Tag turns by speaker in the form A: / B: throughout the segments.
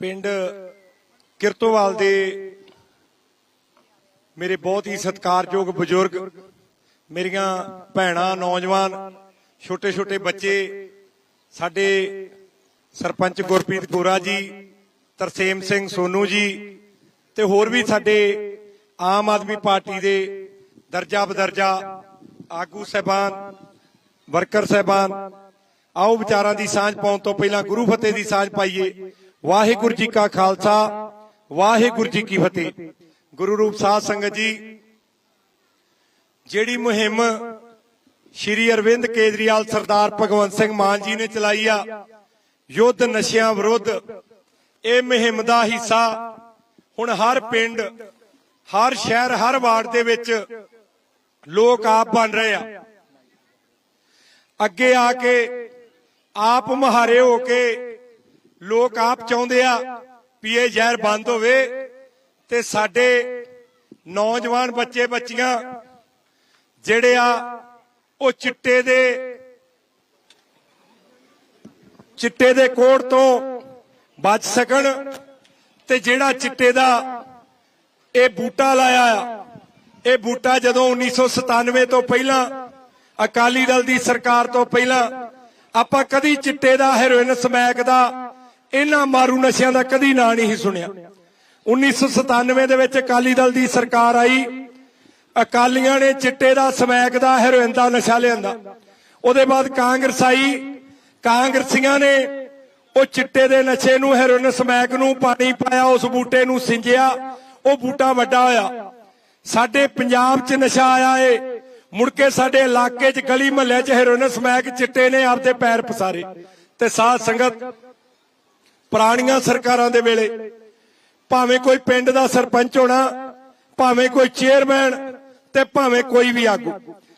A: ਪਿੰਡ ਕਿਰਤੋਵਾਲ ਦੇ ਮੇਰੇ ਬਹੁਤ ਹੀ ਸਤਿਕਾਰਯੋਗ ਬਜ਼ੁਰਗ, ਮੇਰੀਆਂ ਭੈਣਾਂ, ਨੌਜਵਾਨ ਛੋਟੇ ਛੋਟੇ ਬੱਚੇ, ਸਾਡੇ ਸਰਪੰਚ ਗੁਰਪ੍ਰੀਤ ਗੋਰਾ ਜੀ, ਤਰਸੇਮ ਸਿੰਘ ਸੋਨੂ ਜੀ ਤੇ ਹੋਰ ਵੀ ਸਾਡੇ ਆਮ ਆਦਮੀ ਪਾਰਟੀ ਦੇ ਦਰਜਾ ਬਦਰਜਾ ਆਗੂ ਸਹਿਬਾਨ, ਵਰਕਰ ਸਹਿਬਾਨ, ਆਓ ਵਿਚਾਰਾਂ ਦੀ ਸਾਂਝ ਪਾਉਣ ਤੋਂ ਪਹਿਲਾਂ ਗੁਰੂ ਫਤਿਹ ਦੀ ਸਾਂਝ ਪਾਈਏ। ਵਾਹਿਗੁਰੂ ਜੀ ਕਾ ਖਾਲਸਾ, ਵਾਹਿਗੁਰੂ ਜੀ ਕੀ ਫਤਿਹ। ਗੁਰੂ ਰੂਪ ਸਾਧ ਸੰਗਤ ਜੀ, ਜਿਹੜੀ ਮੁਹਿੰਮ ਸ਼੍ਰੀ ਅਰਵਿੰਦ ਕੇਜਰੀਵਾਲ ਸਰਦਾਰ ਭਗਵੰਤ ਸਿੰਘ ਮਾਨ ਜੀ ਨੇ ਚਲਾਈ ਆ, ਯੁੱਧ ਨਸ਼ਿਆਂ ਵਿਰੁੱਧ, ਇਹ ਮੁਹਿੰਮ ਦਾ ਹਿੱਸਾ ਹੁਣ ਹਰ ਪਿੰਡ, ਹਰ ਸ਼ਹਿਰ, ਹਰ ਵਾਰਡ ਦੇ ਵਿੱਚ ਲੋਕ ਆਪ ਬਣ ਰਹੇ ਆ। ਅੱਗੇ ਆ ਕੇ ਆਪ ਮਹਾਰੇ ਹੋ ਕੇ ਲੋਕ ਆਪ ਚਾਹੁੰਦੇ ਆ ਵੀ ਇਹ ਜ਼ਹਿਰ ਬੰਦ ਹੋਵੇ ਤੇ ਸਾਡੇ ਨੌਜਵਾਨ ਬੱਚੇ, ਬੱਚੀਆਂ ਜਿਹੜੇ ਆ, ਉਹ ਚਿੱਟੇ ਦੇ ਚਿੱਟੇ ਦੇ ਕੋੜ ਤੋਂ ਬਚ ਸਕਣ ਤੇ ਜਿਹੜਾ ਚਿੱਟੇ ਦਾ ਇਹ ਬੂਟਾ ਲਾਇਆ ਇਹ ਬੂਟਾ ਜਦੋਂ 1997 ਤੋਂ ਪਹਿਲਾਂ, ਅਕਾਲੀ ਦਲ ਦੀ ਸਰਕਾਰ ਤੋਂ ਪਹਿਲਾਂ, ਆਪਾਂ ਕਦੀ ਚਿੱਟੇ ਦਾ ਹੈਰੋਇਨ ਸਮੈਕ ਦਾ ਇਹਨਾਂ ਮਾਰੂ ਨਸ਼ਿਆਂ ਦਾ ਕਦੀ ਨਾਂ ਨਹੀਂ ਸੁਣਿਆ। 1997 ਦੇ ਵਿੱਚ ਅਕਾਲੀ ਦਲ ਦੀ ਸਰਕਾਰ ਆਈ। ਅਕਾਲੀਆਂ ਨੇ ਚਿੱਟੇ ਦਾ, ਸਮੈਕ ਦਾ, ਹੈਰੋਇਨ ਦਾ ਨਸ਼ਾ ਲਿਆਂਦਾ। ਉਹਦੇ ਬਾਅਦ ਕਾਂਗਰਸ ਆਈ। ਕਾਂਗਰਸੀਆਂ ਨੇ ਉਹ ਚਿੱਟੇ ਦੇ ਨਸ਼ੇ ਨੂੰ, ਹੈਰੋਇਨ, ਸਮੈਕ ਨੂੰ ਪਾਣੀ ਪਾਇਆ, ਉਸ ਬੂਟੇ ਨੂੰ ਸਿੰਜਿਆ। ਉਹ ਬੂਟਾ ਵੱਡਾ ਹੋਇਆ। ਸਾਡੇ ਪੰਜਾਬ 'ਚ ਨਸ਼ਾ ਆਇਆ ਏ। ਮੁੜ ਕੇ ਸਾਡੇ ਇਲਾਕੇ 'ਚ ਗਲੀ ਮਹੱਲੇ 'ਚ ਹੈਰੋਇਨ, ਸਮੈਕ, ਚਿੱਟੇ ਨੇ ਆਪਦੇ ਪੈਰ ਪਸਾਰੇ। ਤੇ ਸਾਧ ਸੰਗਤ ਪੁਰਾਣੀਆਂ ਸਰਕਾਰਾਂ ਦੇ ਵੇਲੇ। ਭਾਵੇਂ ਕੋਈ ਪਿੰਡ ਦਾ ਸਰਪੰਚ ਹੋਣਾ, ਭਾਵੇਂ ਕੋਈ ਚੇਅਰਮੈਨ ਤੇ ਭਾਵੇਂ ਕੋਈ ਵੀ ਆਗੂ।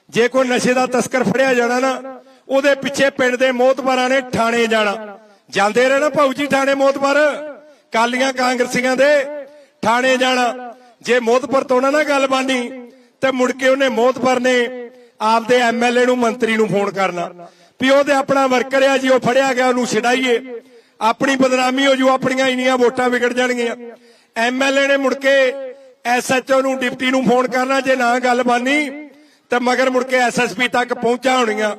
A: ਜੇ ਕੋਈ ਨਸ਼ੇ ਦਾ ਤਸਕਰ ਫੜਿਆ ਜਾਣਾ ਨਾ, ਉਹਦੇ ਪਿੱਛੇ ਪਿੰਡ ਦੇ ਮੋਤਬਾਰਾਂ ਨੇ ਥਾਣੇ ਜਾਣਾ। ਜਾਂਦੇ ਰਹਿਣਾ ਭਾਊ ਜੀ ਥਾਣੇ ਮੋਤਬਾਰ ਕਾਲੀਆਂ ਕਾਂਗਰਸੀਆਂ ਦੇ ਥਾਣੇ ਜਾਣਾ। ਜੇ ਮੋਤਬਰ ਤੋਂ ਨਾ ਨਾ ਗੱਲ ਬਾਨੀ ਤੇ ਮੁੜ ਕੇ ਉਹਨੇ ਮੋਤਬਰ ਨੇ ਆਪਦੇ ਐਮਐਲਏ ਨੂੰ ਮੰਤਰੀ ਨੂੰ ਫੋਨ ਕਰਨਾ। ਵੀ ਉਹਦੇ ਆਪਣਾ ਵਰਕਰ ਆ ਜੀ, ਉਹ ਫੜਿਆ ਗਿਆ, ਉਹਨੂੰ ਛਡਾਈਏ। ਆਪਣੀ ਬਦਨਾਮੀ ਹੋ ਜੂ, ਆਪਣੀਆਂ ਇੰਨੀਆਂ ਵੋਟਾਂ ਵਿਗੜ ਜਾਣਗੀਆਂ। ਐਮਐਲਏ ਨੇ ਮੁੜ ਕੇ ਐਸਐਚਓ ਨੂੰ, ਡਿਪਟੀ ਨੂੰ ਫੋਨ ਕਰਨਾ, ਜੇ ਨਾ ਗੱਲ ਬਾਨੀ, ਤੇ ਮਗਰ ਮੁੜ ਕੇ ਐਸਐਸਪੀ ਤੱਕ ਪਹੁੰਚਾ ਹੋਣੀਆਂ।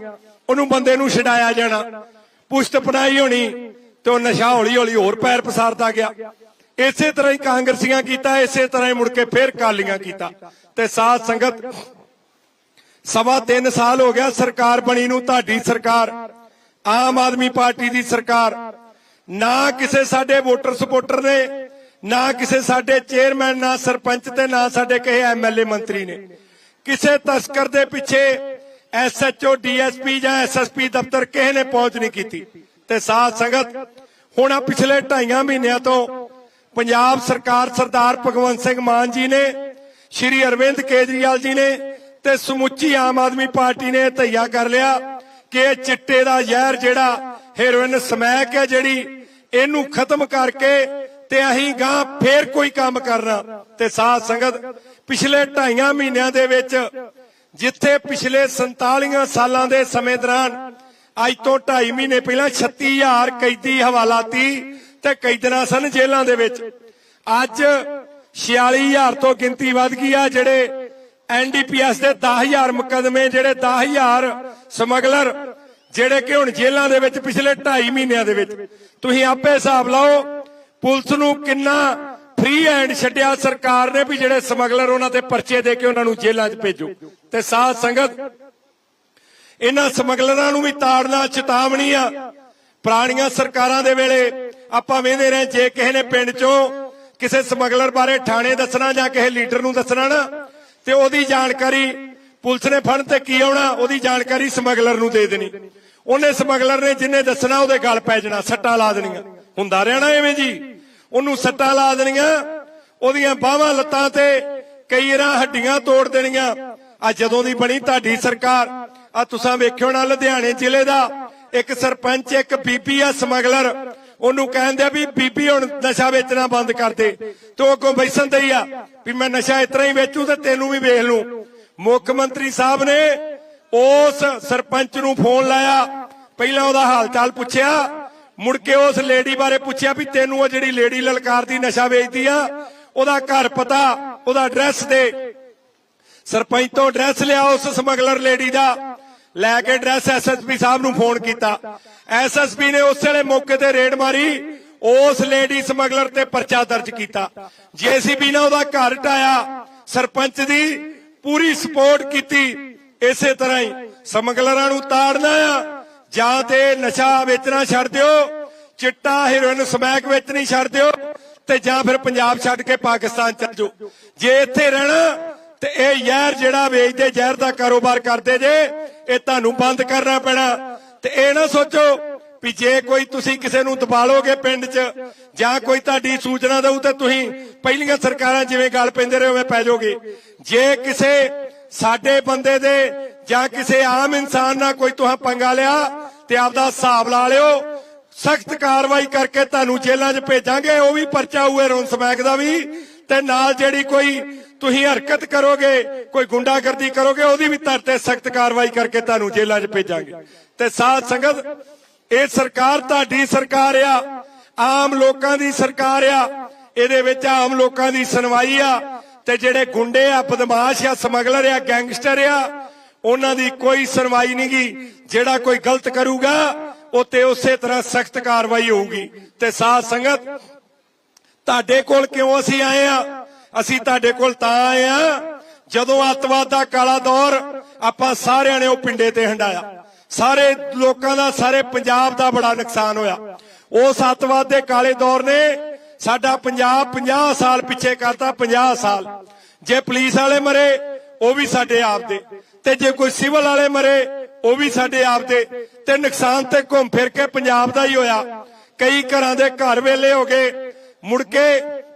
A: ਉਹਨੂੰ ਬੰਦੇ ਨੂੰ ਛਡਾਇਆ ਜਾਣਾ। ਪੁਸ਼ਤ ਪਨਾਈ ਹੋਣੀ, ਤੇ ਉਹ ਨਸ਼ਾ ਹੌਲੀ ਹੌਲੀ ਹੋਰ ਪੈਰ ਪਸਾਰਦਾ ਗਿਆ। ਇਸੇ ਤਰ੍ਹਾਂ ਹੀ ਕਾਂਗਰਸੀਆਂ ਕੀਤਾ, ਇਸੇ ਤਰ੍ਹਾਂ ਹੀ ਮੁੜ ਕੇ ਫੇਰ ਕਾਲੀਆਂ ਕੀਤਾ। ਤੇ ਸਾਧ ਸੰਗਤ, ਸਵਾ 3 ਸਾਲ ਹੋ ਗਿਆ ਸਰਕਾਰ ਬਣੀ ਨੂੰ, ਤੁਹਾਡੀ ਸਰਕਾਰ, ਆਮ ਆਦਮੀ ਪਾਰਟੀ ਦੀ ਸਰਕਾਰ। ਨਾ ਕਿਸੇ ਸਾਡੇ ਵੋਟਰ ਸਪੋਰਟਰ ਨੇ, ਨਾ ਕਿਸੇ ਸਾਡੇ ਚੇਅਰਮੈਨ ਨਾ ਸਰਪੰਚ ਤੇ ਨਾ ਸਾਡੇ ਕਿਸੇ ਐਮਐਲਏ ਮੰਤਰੀ ਨੇ। ਕਿਸੇ ਤਸਕਰ ਦੇ ਪਿੱਛੇ ਐਸਐਚਓ ਡੀਐਸਪੀ ਜਾਂ ਐਸਐਸਪੀ ਦਫ਼ਤਰ ਕਿਸੇ ਨੇ ਪਹੁੰਚ ਨਹੀਂ ਕੀਤੀ। ਤੇ ਸਾਧ ਸੰਗਤ, ਹੁਣ ਆ ਪਿਛਲੇ ਢਾਈਆਂ ਮਹੀਨਿਆਂ ਤੋਂ ਪੰਜਾਬ ਸਰਕਾਰ ਸਰਦਾਰ ਭਗਵੰਤ ਸਿੰਘ ਮਾਨ ਜੀ ਨੇ, ਸ਼੍ਰੀ ਅਰਵਿੰਦ ਕੇਜਰੀਵਾਲ ਜੀ ਨੇ ਤੇ ਸਮੁੱਚੀ ਆਮ ਆਦਮੀ ਪਾਰਟੀ ਨੇ ਧਈਆ ਕਰ ਲਿਆ ਕਿ ਇਹ ਚਿੱਟੇ ਦਾ ਜ਼ਹਿਰ ਜਿਹੜਾ ਹੈਰੋਇਨ ਸਮੈਕ ਹੈ ਜਿਹੜੀ ਇਹਨੂੰ ਖਤਮ ਕਰਕੇ ਤੇ ਅਸੀਂ ਗਾਂ ਫੇਰ ਕੋਈ ਕੰਮ ਕਰਨਾ। ਤੇ ਸਾਧ ਸੰਗਤ, ਪਿਛਲੇ ਢਾਈਆਂ ਮਹੀਨਿਆਂ ਦੇ ਵਿੱਚ ਜਿੱਥੇ ਪਿਛਲੇ 47 ਸਾਲਾਂ ਦੇ ਸਮੇਂ ਦੌਰਾਨ ਅੱਜ ਤੋਂ 2.5 ਮਹੀਨੇ ਪਹਿਲਾਂ 36000 ਕੈਦੀ ਹਵਾਲਾਤੀ ਤੇ ਕੈਦਨਾ ਸਨ ਜੇਲ੍ਹਾਂ ਦੇ ਵਿੱਚ। ਅੱਜ 46000 ਤੋਂ ਗਿਣਤੀ ਵੱਧ ਗਈ ਆ ਜਿਹੜੇ ਐਨਡੀਪੀਐਸ ਦੇ 10000 ਮੁਕਦਮੇ, ਜਿਹੜੇ 10000 ਸਮਗਲਰ ਜਿਹੜੇ ਕਿ ਹੁਣ ਜੇਲ੍ਹਾਂ ਦੇ ਵਿੱਚ ਪਿਛਲੇ 2.5 ਮਹੀਨਿਆਂ ਦੇ ਵਿੱਚ ਤੁਸੀਂ ਆਪੇ ਹਿਸਾਬ ਲਾਓ, ਪੁਲਿਸ ਨੂੰ ਕਿੰਨਾ ਫ੍ਰੀ ਹੈਂਡ ਛੱਡਿਆ ਸਰਕਾਰ ਨੇ ਵੀ ਜਿਹੜੇ ਸਮਗਲਰ ਉਹਨਾਂ ਤੇ ਪਰਚੇ ਦੇ ਕੇ ਉਹਨਾਂ ਨੂੰ ਜੇਲ੍ਹਾਂ 'ਚ ਭੇਜੋ। ਤੇ ਸਾਧ ਸੰਗਤ, ਇਹਨਾਂ ਸਮਗਲਰਾਂ ਨੂੰ ਵੀ ਤਾੜਨਾ, ਚੇਤਾਵਨੀ ਆ। ਪੁਰਾਣੀਆਂ ਸਰਕਾਰਾਂ ਦੇ ਵੇਲੇ ਆਪਾਂ ਵੇਂਦੇ ਰਹੇ, ਜੇ ਕਿਸੇ ਨੇ ਪਿੰਡ 'ਚੋਂ ਕਿਸੇ ਸਮਗਲਰ ਬਾਰੇ ਥਾਣੇ ਦੱਸਣਾ ਜਾਂ ਕਿਸੇ ਲੀਡਰ ਨੂੰ ਦੱਸਣਾ ਨਾ, ਤੇ ਉਹਦੀ ਜਾਣਕਾਰੀ ਪੁਲਿਸ ਨੇ ਫੜਨ ਤੇ ਕੀ ਆਉਣਾ, ਉਹਦੀ ਜਾਣਕਾਰੀ ਸਮਗਲਰ ਨੂੰ ਦੇ ਦੇਣੀ। ਉਹਨੇ ਸਮਗਲਰ ਨੇ ਜਿੰਨੇ ਦੱਸਣਾ ਉਹਦੇ ਗਲ ਪੈ ਜਾਣਾ, ਸੱਟਾਂ ਲਾ ਦੇਣੀਆਂ। ਹੁੰਦਾ ਰਹਿਣਾ ਐਵੇਂ ਜੀ? ਉਹਨੂੰ ਸੱਟਾਂ ਲਾ ਦੇਣੀਆਂ, ਉਹਦੀਆਂ ਬਾਹਾਂ ਲੱਤਾਂ ਤੇ ਕਈ ਰਾਂ ਹੱਡੀਆਂ ਤੋੜ ਦੇਣੀਆਂ। ਆ ਜਦੋਂ ਦੀ ਬਣੀ ਤੁਹਾਡੀ ਸਰਕਾਰ, ਆ ਤੁਸੀਂ ਵੇਖਿਓ ਨਾ ਲੁਧਿਆਣੇ ਜ਼ਿਲ੍ਹੇ ਦਾ, ਇੱਕ ਸਰਪੰਚ, ਇੱਕ ਬੀਬੀ ਆ ਸਮਗਲਰ। ਉਹਨੂੰ ਕਹਿੰਦੇ ਆ ਵੀ ਬੀਬੀ ਹੁਣ ਨਸ਼ਾ ਵੇਚਣਾ ਬੰਦ ਕਰ ਦੇ। ਤੇ ਉਹ ਅੱਗੋਂ ਬੈਸਣ ਦਈ ਆ ਵੀ ਮੈਂ ਨਸ਼ਾ ਇਤਨਾ ਹੀ ਵੇਚੂ ਤੇ ਤੈਨੂੰ ਵੀ ਵੇਖ ਲੂੰ। ਮੁੱਖ ਮੰਤਰੀ ਸਾਹਿਬ ਨੇ ਉਸ ਸਰਪੰਚ ਨੂੰ ਫੋਨ ਲਾਇਆ। ਪਹਿਲਾਂ ਉਹਦਾ ਹਾਲ ਚਾਲ ਪੁੱਛਿਆ, ਮੁੜ ਕੇ ਉਸ ਲੇਡੀ ਬਾਰੇ ਪੁੱਛਿਆ ਵੀ ਤੈਨੂੰ ਉਹ ਜਿਹੜੀ ਲੇਡੀ ਲਲਕਾਰਦੀ ਨਸ਼ਾ ਵੇਚਦੀ ਆ, ਉਹਦਾ ਘਰ ਪਤਾ, ਉਹਦਾ ਐਡਰੈਸ ਦੇ। ਸਰਪੰਚ ਤੋਂ ਐਡਰੈਸ ਲਿਆ ਉਸ ਸਮਗਲਰ ਲੇਡੀ ਦਾ। ਲੈ ਕੇ ਐਡਰੈਸ ਐਸਐਸਪੀ ਸਾਹਿਬ ਨੂੰ ਫੋਨ ਕੀਤਾ। ਐਸਐਸਪੀ ਨੇ ਉਸ ਵੇਲੇ ਮੌਕੇ ਤੇ ਰੇਡ ਮਾਰੀ, ਉਸ ਲੇਡੀ ਸਮਗਲਰ ਤੇ ਪਰਚਾ ਦਰਜ ਕੀਤਾ। ਜੀਸੀਬੀ ਨੇ ਉਹਦਾ ਘਰ ਢਾਇਆ ਸਰਪੰਚ ਦੀ ਪੂਰੀ ਸਪੋਰਟ ਕੀਤੀ। ਇਸੇ ਤਰ੍ਹਾਂ ਹੀ ਸਮਗਲਰਾਂ ਨੂੰ ਤਾੜਨਾ ਆ ਜਾਂ ਤੇ ਨਸ਼ਾ ਵੇਚਣਾ ਛੱਡ ਦਿਓ, ਚਿੱਟਾ, ਹੈਰੋਇਨ ਸਮੈਕ ਵੇਚਣੀ ਛੱਡ ਦਿਓ, ਤੇ ਜਾਂ ਫਿਰ ਪੰਜਾਬ ਛੱਡ ਕੇ ਪਾਕਿਸਤਾਨ ਚੱਲ ਜਾਓ। ਜੇ ਇੱਥੇ ਰਹਿਣਾ, ਤੇ ਇਹ ਜ਼ਹਿਰ ਜਿਹੜਾ ਵੇਚਦੇ, ਜ਼ਹਿਰ ਦਾ ਕਾਰੋਬਾਰ ਕਰਦੇ ਜੇ, ਇਹ ਤੁਹਾਨੂੰ ਬੰਦ ਕਰਨਾ ਪੈਣਾ। ਤੇ ਇਹ ਨਾ ਸੋਚੋ ਵੀ ਜੇ ਕੋਈ ਤੁਸੀਂ ਕਿਸੇ ਨੂੰ ਦਬਾਲੋਗੇ ਪਿੰਡ 'ਚ, ਜਾਂ ਕੋਈ ਤੁਹਾਡੀ ਸੂਚਨਾ ਦਊ ਤੇ ਤੁਸੀਂ ਪਹਿਲੀਆਂ ਸਰਕਾਰਾਂ ਜਿਵੇਂ ਗੱਲ ਪੈਂਦੇ ਰਹੇ ਉਵੇਂ ਪੈ ਜਾਓਗੇ। ਜੇ ਕਿਸੇ ਸਾਡੇ ਬੰਦੇ ਦੇ ਜਾਂ ਕਿਸੇ ਆਮ ਇਨਸਾਨ ਨਾਲ ਕੋਈ ਤੁਹਾਂ ਪੰਗਾ ਲਿਆ ਤੇ ਆਪਦਾ ਹਿਸਾਬ ਲਾ ਲਿਓ, ਸਖਤ ਕਾਰਵਾਈ ਕਰਕੇ ਤੁਹਾਨੂੰ ਜੇਲ੍ਹਾਂ 'ਚ ਭੇਜਾਂਗੇ, ਉਹ ਵੀ ਪਰਚਾ ਹੋਏ ਰੋਨ ਸਮੈਕ ਦਾ ਵੀ, ਤੇ ਨਾਲ ਜਿਹੜੀ ਕੋਈ ਤੁਸੀਂ ਹਰਕਤ ਕਰੋਗੇ, ਕੋਈ ਗੁੰਡਾਗਰਦੀ ਕਰੋਗੇ, ਉਹਦੀ ਵੀ ਧਰ ਤੇ ਸਖਤ ਕਾਰਵਾਈ ਕਰਕੇ ਤੁਹਾਨੂੰ ਜੇਲ੍ਹਾਂ 'ਚ ਭੇਜਾਂਗੇ। ਤੇ ਸਾਧ ਸੰਗਤ, ਇਹ ਸਰਕਾਰ ਤੁਹਾਡੀ ਸਰਕਾਰ ਆ, ਆਮ ਲੋਕਾਂ ਦੀ ਸਰਕਾਰ ਆ, ਇਹਦੇ ਵਿੱਚ ਆਮ ਲੋਕਾਂ ਦੀ ਸੁਣਵਾਈ ਆ, ਤੇ ਜਿਹੜੇ ਗੁੰਡੇ ਆ, ਬਦਮਾਸ਼ ਆ, ਸਮਗਲਰ ਆ, ਗੈਂਗਸਟਰ ਆ ਉਹਨਾਂ ਦੀ ਕੋਈ ਸੁਣਵਾਈ ਨਹੀਂਗੀ ਜਿਹੜਾ ਕੋਈ ਗਲਤ ਕਰੂਗਾ ਉੱਤੇ ਉਸੇ ਤਰ੍ਹਾਂ ਸਖਤ ਕਾਰਵਾਈ ਹੋਊਗੀ। ਤੇ ਸਾਧ ਸੰਗਤ, ਤੁਹਾਡੇ ਕੋਲ ਕਿਉਂ ਅਸੀਂ ਆਏ ਆ? ਅਸੀਂ ਤੁਹਾਡੇ ਕੋਲ ਤਾਂ ਆਏ ਆ, ਜਦੋਂ ਅੱਤਵਾਦ ਦਾ ਕਾਲਾ ਦੌਰ ਆਪਾਂ ਸਾਰਿਆਂ ਨੇ ਉਹ ਪਿੰਡੇ ਤੇ ਹੰਡਾਇਆ। ਸਾਰੇ ਲੋਕਾਂ ਦਾ, ਸਾਰੇ ਪੰਜਾਬ ਦਾ ਬੜਾ ਨੁਕਸਾਨ ਹੋਇਆ। ਉਸ ਅੱਤਵਾਦ ਦੇ ਕਾਲੇ ਦੌਰ ਨੇ ਸਾਡਾ ਪੰਜਾਬ 50 ਸਾਲ ਪਿੱਛੇ ਕਰਤਾ 50 ਸਾਲ। ਜੇ ਪੁਲਿਸ ਵਾਲੇ ਮਰੇ, ਉਹ ਵੀ ਸਾਡੇ ਆਪ ਦੇ। ਤੇ ਜੇ ਕੋਈ ਸਿਵਲ ਵਾਲੇ ਮਰੇ, ਉਹ ਵੀ ਸਾਡੇ ਆਪ ਦੇ ਤੇ ਨੁਕਸਾਨ ਤੇ ਘੁੰਮ ਫਿਰ ਕੇ ਪੰਜਾਬ ਦਾ ਹੀ ਹੋਇਆ। ਕਈ ਘਰਾਂ ਦੇ ਘਰ ਵੇਲੇ ਹੋ ਗਏ। ਮੁੜ ਕੇ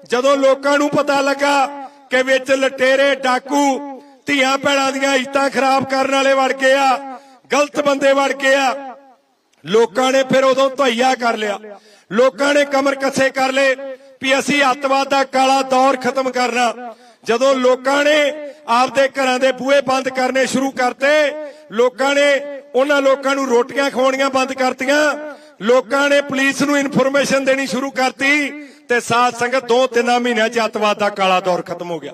A: ਜਦੋਂ ਲੋਕਾਂ ਨੂੰ ਪਤਾ ਲੱਗਾ ਕਿ ਵਿੱਚ ਲਟੇਰੇ, ਡਾਕੂ, ਧੀਆਂ ਭੈਣਾਂ ਦੀਆਂ ਇੱਜ਼ਤਾਂ ਖਰਾਬ ਕਰਨ ਵਾਲੇ ਵੜ ਗਏ ਆ, ਗਲਤ ਬੰਦੇ ਵੜ ਗਏ ਆ, ਲੋਕਾਂ ਨੇ ਫਿਰ ਉਦੋਂ ਧਈਆ ਕਰ ਲਿਆ। ਲੋਕਾਂ ਨੇ ਕਮਰ ਕੱਸੇ ਕਰ ਲਏ ਵੀ ਅਸੀਂ ਅੱਤਵਾਦ ਦਾ ਕਾਲਾ ਦੌਰ ਖਤਮ ਕਰਨਾ। ਜਦੋਂ ਲੋਕਾਂ ਨੇ ਆਪਦੇ ਘਰਾਂ ਦੇ ਬੂਹੇ ਬੰਦ ਕਰਨੇ ਸ਼ੁਰੂ ਕਰਤੇ, ਲੋਕਾਂ ਨੇ ਉਹਨਾਂ ਲੋਕਾਂ ਨੂੰ ਰੋਟੀਆਂ ਖਵਾਉਣੀਆਂ ਬੰਦ ਕਰਤੀਆਂ, ਲੋਕਾਂ ਨੇ ਪੁਲਿਸ ਨੂੰ ਇਨਫੋਰਮੇਸ਼ਨ ਦੇਣੀ ਸ਼ੁਰੂ ਕਰਤੀ ਤੇ ਸਾਧ ਸੰਗਤ ਦੋ ਤਿੰਨ ਮਹੀਨਿਆਂ ਚ ਅੱਤਵਾਦ ਦਾ ਕਾਲਾ ਦੌਰ ਖਤਮ ਹੋ ਗਿਆ।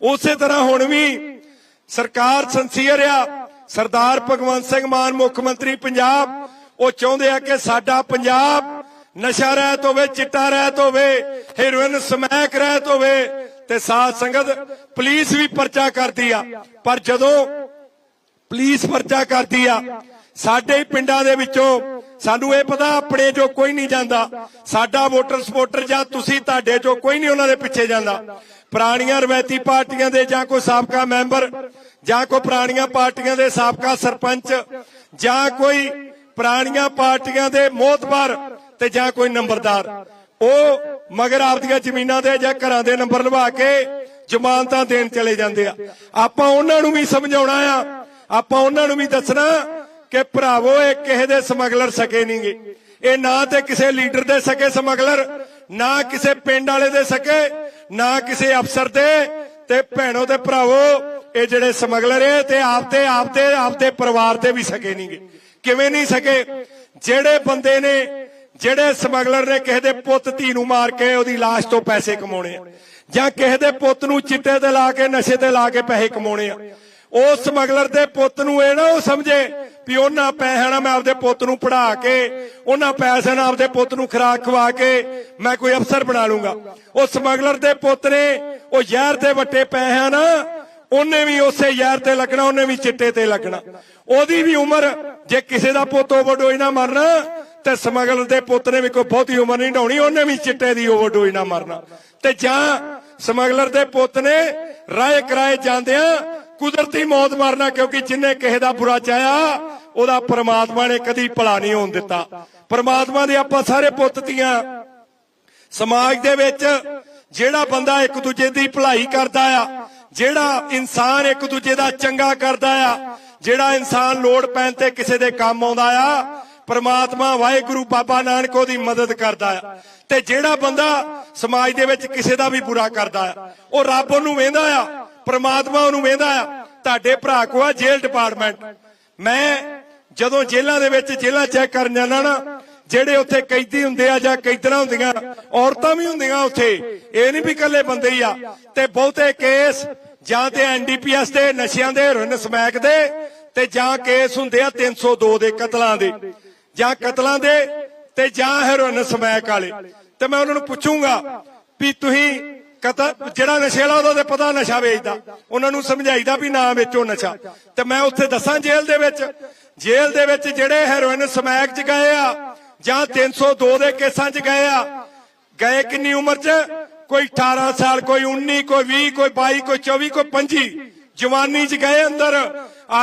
A: ਉਸੇ ਤਰ੍ਹਾਂ ਹੁਣ ਵੀ ਸਰਕਾਰ ਸੰਸੀਅਰ ਆ, ਸਰਦਾਰ ਭਗਵੰਤ ਸਿੰਘ ਮਾਨ, ਮੁੱਖ ਮੰਤਰੀ ਪੰਜਾਬ, ਉਹ ਚਾਹੁੰਦੇ ਆ ਕਿ ਸਾਡਾ ਪੰਜਾਬ ਨਸ਼ਾ ਰਹਿਤ ਹੋਵੇ, ਚਿੱਟਾ ਰਹਿਤ ਹੋਵੇ, ਹੀਰੋਇਨ ਸਮੈਕ ਰਹਿਤ ਹੋਵੇ ਤੇ ਸਾਧ ਸੰਗਤ ਪੁਲਿਸ ਵੀ ਪਰਚਾ ਕਰਦੀ ਆ। ਪਰ ਜਦੋਂ ਪੁਲਿਸ ਪਰਚਾ ਕਰਦੀ ਆ, ਸਾਡੇ ਪਿੰਡਾਂ ਦੇ ਵਿੱਚੋਂ ਸਾਨੂੰ ਇਹ ਪਤਾ ਆਪਣੇ ਜੋ ਕੋਈ ਨਹੀਂ ਜਾਂਦਾ। ਸਾਡਾ ਵੋਟਰ ਸਪੋਰਟਰ ਜਾਂ ਤੁਸੀਂ ਤੁਹਾਡੇ ਜੋ ਕੋਈ ਨਹੀਂ ਉਹਨਾਂ ਦੇ ਪਿੱਛੇ ਜਾਂਦਾ। ਪੁਰਾਣੀਆਂ ਰਵਾਇਤੀ ਪਾਰਟੀਆਂ ਦੇ ਜਾਂ ਕੋਈ ਸਾਬਕਾ ਮੈਂਬਰ, ਜਾਂ ਕੋਈ ਪੁਰਾਣੀਆਂ ਪਾਰਟੀਆਂ ਦੇ ਸਾਬਕਾ ਸਰਪੰਚ, ਜਾਂ ਕੋਈ ਪੁਰਾਣੀਆਂ ਪਾਰਟੀਆਂ ਦੇ ਮੋਤਬਰ ਤੇ ਜਾਂ ਕੋਈ ਨੰਬਰਦਾਰ। ਉਹ ਮਗਰ ਆਪਦੀਆਂ ਜ਼ਮੀਨਾਂ ਦੇ ਜਾਂ ਘਰਾਂ ਦੇ ਨੰਬਰ ਲਵਾ ਕੇ ਜ਼ਮਾਨਤਾਂ ਦੇਣ ਚਲੇ ਜਾਂਦੇ ਆ। ਆਪਾਂ ਉਹਨਾਂ ਨੂੰ ਵੀ ਸਮਝਾਉਣਾ ਆ। ਆਪਾਂ ਉਹਨਾਂ ਨੂੰ ਵੀ ਦੱਸਣਾ ਕਿ ਭਰਾਵੋ, ਇਹ ਕਿਸੇ ਦੇ ਸਮਗਲਰ ਸਕੇ ਨਹੀਂਗੇ ਇਹ ਨਾ ਤੇ ਕਿਸੇ ਲੀਡਰ ਦੇ ਸਕੇ ਸਮਗਲਰ, ਨਾ ਕਿਸੇ ਪਿੰਡ ਵਾਲੇ ਦੇ ਸਕੇ, ਨਾ ਕਿਸੇ ਅਫਸਰ ਦੇ। ਤੇ ਭੈਣੋ ਤੇ ਭਰਾਵੋ, ਇਹ ਜਿਹੜੇ ਸਮਗਲਰ ਹੈ ਤੇ ਆਪਦੇ ਆਪਦੇ ਆਪਦੇ ਪਰਿਵਾਰ ਤੇ ਵੀ ਸਕੇ ਨਹੀਂਗੇ ਕਿਵੇਂ ਨਹੀਂ ਸਕੇ? ਜਿਹੜੇ ਬੰਦੇ ਨੇ ਜਿਹੜੇ ਸਮਗਲਰ ਨੇ ਕਿਸੇ ਦੇ ਪੁੱਤ ਧੀ ਨੂੰ ਮਾਰ ਕੇ ਉਹਦੀ ਲਾਸ਼ ਤੋਂ ਪੈਸੇ ਕਮਾਉਣੇ ਆ, ਜਾਂ ਕਿਸੇ ਦੇ ਪੁੱਤ ਨੂੰ ਚਿੱਟੇ ਤੇ ਲਾ ਕੇ, ਨਸ਼ੇ ਤੇ ਲਾ ਕੇ ਪੈਸੇ ਕਮਾਉਣੇ ਆ ਉਸ ਸਮਗਲਰ ਦੇ ਪੁੱਤ ਨੂੰ ਇਹ ਨਾ ਉਹ ਸਮਝੇ ਵੀ ਉਹਨਾਂ ਪੈਸਿਆਂ ਨਾਲ ਮੈਂ ਆਪਦੇ ਪੁੱਤ ਨੂੰ ਪੜਾ ਕੇ, ਉਹਨਾਂ ਪੈਸਿਆਂ ਨਾਲ ਆਪਦੇ ਪੁੱਤ ਨੂੰ ਖੁਰਾਕ ਖਵਾ ਕੇ ਮੈਂ ਕੋਈ ਅਫਸਰ ਬਣਾ ਲੂੰਗਾ। ਉਹ ਸਮਗਲਰ ਦੇ ਪੁੱਤ ਨੇ, ਉਹ ਜ਼ਹਿਰ ਦੇ ਵੱਟੇ ਪੈਸਿਆਂ ਨਾਲ ਉਹਨੇ ਵੀ ਉਸੇ ਜ਼ਹਿਰ ਤੇ ਲੱਗਣਾ, ਉਹਨੇ ਵੀ ਚਿੱਟੇ ਤੇ ਲੱਗਣਾ। ਉਹਦੀ ਵੀ ਉਮਰ, ਜੇ ਕਿਸੇ ਦਾ ਪੁੱਤ ਓਵਰਡੋਜ਼ ਨਾ ਮਰਨਾ ਤੇ ਸਮਗਲਰ ਦੇ ਪੁੱਤ ਨੇ ਵੀ ਕੋਈ ਬਹੁਤੀ ਉਮਰ ਨਹੀਂ ਢਾਉਣੀ ਉਹਨੇ ਵੀ ਚਿੱਟੇ ਦੀ ਓਵਰਡੋਜ਼ ਨਾ ਮਰਨਾ। ਤੇ ਜਾਂ ਸਮਗਲਰ ਦੇ ਪੁੱਤ ਨੇ ਰਾਏ ਕਰਾਏ ਜਾਂਦਿਆਂ ਕੁਦਰਤੀ ਮੌਤ ਮਰਨਾ, ਕਿਉਂਕਿ ਜਿੰਨੇ ਕਿਸੇ ਦਾ ਬੁਰਾ ਚਾਹਿਆ, ਉਹਦਾ ਪ੍ਰਮਾਤਮਾ ਨੇ ਕਦੀ ਭਲਾ ਨਹੀਂ ਹੋਣ ਦਿੱਤਾ। ਪ੍ਰਮਾਤਮਾ ਦੇ ਆਪਾਂ ਸਾਰੇ ਪੁੱਤ ਧੀਆਂ, ਸਮਾਜ ਦੇ ਵਿੱਚ ਜਿਹੜਾ ਬੰਦਾ ਇੱਕ ਦੂਜੇ ਦੀ ਭਲਾਈ ਕਰਦਾ ਆ, ਜਿਹੜਾ ਇਨਸਾਨ ਇੱਕ ਦੂਜੇ ਦਾ ਚੰਗਾ ਕਰਦਾ ਆ, ਜਿਹੜਾ ਇਨਸਾਨ ਲੋੜ ਪੈਣ ਤੇ ਕਿਸੇ ਦੇ ਕੰਮ ਆਉਂਦਾ ਆ ਪ੍ਰਮਾਤਮਾ ਵਾਹਿਗੁਰੂ ਬਾਬਾ ਨਾਨਕ ਉਹਦੀ ਮਦਦ ਕਰਦਾ ਆ। ਤੇ ਜਿਹੜਾ ਬੰਦਾ ਸਮਾਜ ਦੇ ਵਿੱਚ ਕਿਸੇ ਦਾ ਵੀ ਬੁਰਾ ਕਰਦਾ ਆ, ਉਹ ਰੱਬ ਉਹਨੂੰ ਵੇਂਦਾ ਆ, ਪ੍ਰਮਾਤਮਾ ਉਹਨੂੰ ਵੇਂਦਾ ਆ। ਤੁਹਾਡੇ ਭਰਾ ਕੋ ਆ ਜੇਲ੍ਹ ਡਿਪਾਰਟਮੈਂਟ। ਮੈਂ ਜਦੋਂ ਜੇਲ੍ਹਾਂ ਦੇ ਵਿੱਚ ਜੇਲ੍ਹਾਂ ਚੈੱਕ ਕਰਨ ਜਾਂਦਾ ਨਾ, ਜਿਹੜੇ ਉੱਥੇ ਕੈਦੀ ਹੁੰਦੇ ਆ ਜਾਂ ਕੈਦਰਾਂ ਹੁੰਦੀਆਂ, ਔਰਤਾਂ ਵੀ ਹੁੰਦੀਆਂ ਉੱਥੇ, ਇਹ ਨਹੀਂ ਵੀ ਇਕੱਲੇ ਬੰਦੇ ਹੀ ਆ। ਤੇ ਬਹੁਤੇ ਕੇਸ ਜਾਂ ਤੇ ਐਨਡੀਪੀਐਸ ਦੇ ਨਸ਼ਿਆਂ ਦੇ ਹੈਰੋਇਨ ਸਮੈਕ ਦੇ, ਤੇ ਜਾਂ ਕੇਸ ਹੁੰਦੇ ਆ 302 ਦੇ ਕਤਲਾਂ ਦੇ। ਜਾਂ ਕਤਲਾਂ ਦੇ ਤੇ ਜਾਂ ਹੈਰੋਇਨ ਸਮੈਕ ਵਾਲੇ। ਤੇ ਮੈਂ ਉਹਨਾਂ ਨੂੰ ਪੁੱਛੂੰਗਾ ਵੀ ਤੁਸੀਂ ਕਤਲ ਜਿਹੜਾ ਨਸ਼ੇ ਉਹਦਾ ਤੇ ਪਤਾ ਨਸ਼ਾ ਵੇਚਦਾ, ਉਹਨਾਂ ਨੂੰ ਸਮਝਾਈਦਾ ਵੀ ਨਾ ਵੇਚੋ ਨਸ਼ਾ। ਤੇ ਮੈਂ ਉੱਥੇ ਦੱਸਾਂ ਜੇਲ੍ਹ ਦੇ ਵਿੱਚ। ਜੇਲ੍ਹ ਦੇ ਵਿੱਚ ਜਿਹੜੇ ਹੈਰੋਇਨ ਸਮੈਕ ਚ ਗਏ ਆ, ਜਾਂ 302 ਦੇ ਕੇਸਾਂ ਚ ਗਏ ਆ, ਗਏ ਕਿੰਨੀ ਉਮਰ ਚ? ਕੋਈ 18 ਸਾਲ, ਕੋਈ 19 ਕੋਈ 20 ਕੋਈ 22 ਕੋਈ 24 ਕੋਈ 25 ਜਵਾਨੀ ਚ ਗਏ ਅੰਦਰ।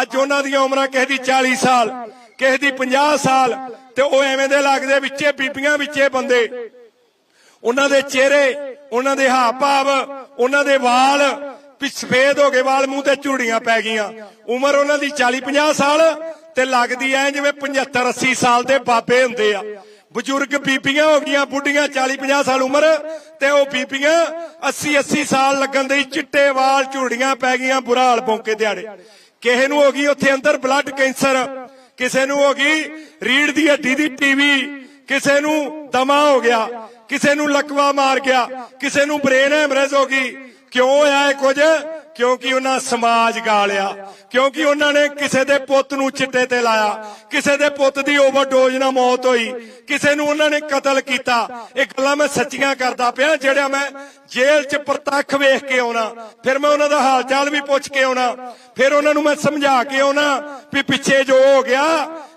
A: ਅੱਜ ਉਹਨਾਂ ਦੀਆਂ ਉਮਰਾਂ ਕਿਸੇ ਦੀ 40 ਸਾਲ। ਕਿਸੇ ਦੀ 50 ਸਾਲ ਤੇ ਉਹ ਐਵੇਂ ਦੇ ਲੱਗਦੇ ਵਿੱਚੇ, ਬੀਬੀਆਂ ਵਿੱਚੇ ਬੰਦੇ। ਉਹਨਾਂ ਦੇ ਚਿਹਰੇ, ਉਹਨਾਂ ਦੇ ਹਾਵ ਭਾਵ ਉਹਨਾਂ ਦੇ ਵਾਲ ਵੀ ਸਫੇਦ ਹੋ ਗਏ, ਵਾਲ ਮੂੰਹ ਤੇ ਝੂੜੀਆਂ ਪੈ ਗਈਆਂ। ਉਮਰ ਉਹਨਾਂ ਦੀ 40 50 ਸਾਲ ਤੇ ਲੱਗਦੀ ਐ ਜਿਵੇਂ 75 80 ਸਾਲ ਦੇ ਬਾਬੇ ਹੁੰਦੇ ਆ। ਬਜ਼ੁਰਗ ਬੀਬੀਆਂ ਹੋ ਗਈਆਂ, ਬੁੱਢੀਆਂ 40 50 ਸਾਲ ਉਮਰ ਤੇ ਉਹ ਬੀਬੀਆਂ 80 80 ਸਾਲ ਲੱਗਣ ਦੇ ਚਿੱਟੇ ਵਾਲ, ਝੂੜੀਆਂ ਪੈ ਗਈਆਂ ਬੁਰਾ ਹਾਲ ਪੌਂਕੇ ਦਿਹਾੜੇ। ਕਿਸੇ ਨੂੰ ਹੋ ਗਈ ਉੱਥੇ ਅੰਦਰ ਬਲੱਡ ਕੈਂਸਰ ਕਿਸੇ ਨੂੰ ਹੋ ਗਈ ਰੀੜ ਦੀ ਹੱਡੀ ਦੀ ਟੀਵੀ, ਕਿਸੇ ਨੂੰ ਦਮਾ ਹੋ ਗਿਆ, ਕਿਸੇ ਨੂੰ ਲਕਵਾ ਮਾਰ ਗਿਆ, ਕਿਸੇ ਨੂੰ ਬ੍ਰੇਨ ਹੈਮਰੇਜ ਹੋ ਗਈ। ਕਿਉਂ ਹੋਇਆ ਇਹ ਕੁਝ? ਕਿਉਂਕਿ ਉਹਨਾਂ ਸਮਾਜ ਗਾਲਿਆ। ਕਿਉਂਕਿ ਉਹਨਾਂ ਨੇ ਕਿਸੇ ਦੇ ਪੁੱਤ ਨੂੰ ਚਿੱਟੇ ਤੇ ਲਾਇਆ। ਕਿਸੇ ਦੇ ਪੁੱਤ ਦੀ ਓਵਰਡੋਜ਼ ਨਾਲ ਮੌਤ ਹੋਈ। ਕਿਸੇ ਨੂੰ ਉਹਨਾਂ ਨੇ ਕਤਲ ਕੀਤਾ। ਇਹ ਗੱਲਾਂ ਮੈਂ ਸੱਚੀਆਂ ਕਰਦਾ ਪਿਆ, ਜਿਹੜਾ ਮੈਂ ਜੇਲ੍ਹ 'ਚ ਪ੍ਰਤੱਖ ਵੇਖ ਕੇ ਆਉਣਾ। ਫਿਰ ਮੈਂ ਉਹਨਾਂ ਦਾ ਹਾਲ ਚਾਲ ਵੀ ਪੁੱਛ ਕੇ ਆਉਣਾ। ਫਿਰ ਉਹਨਾਂ ਨੂੰ ਮੈਂ ਸਮਝਾ ਕੇ ਆਉਣਾ ਵੀ ਪਿੱਛੇ ਜੋ ਹੋ ਗਿਆ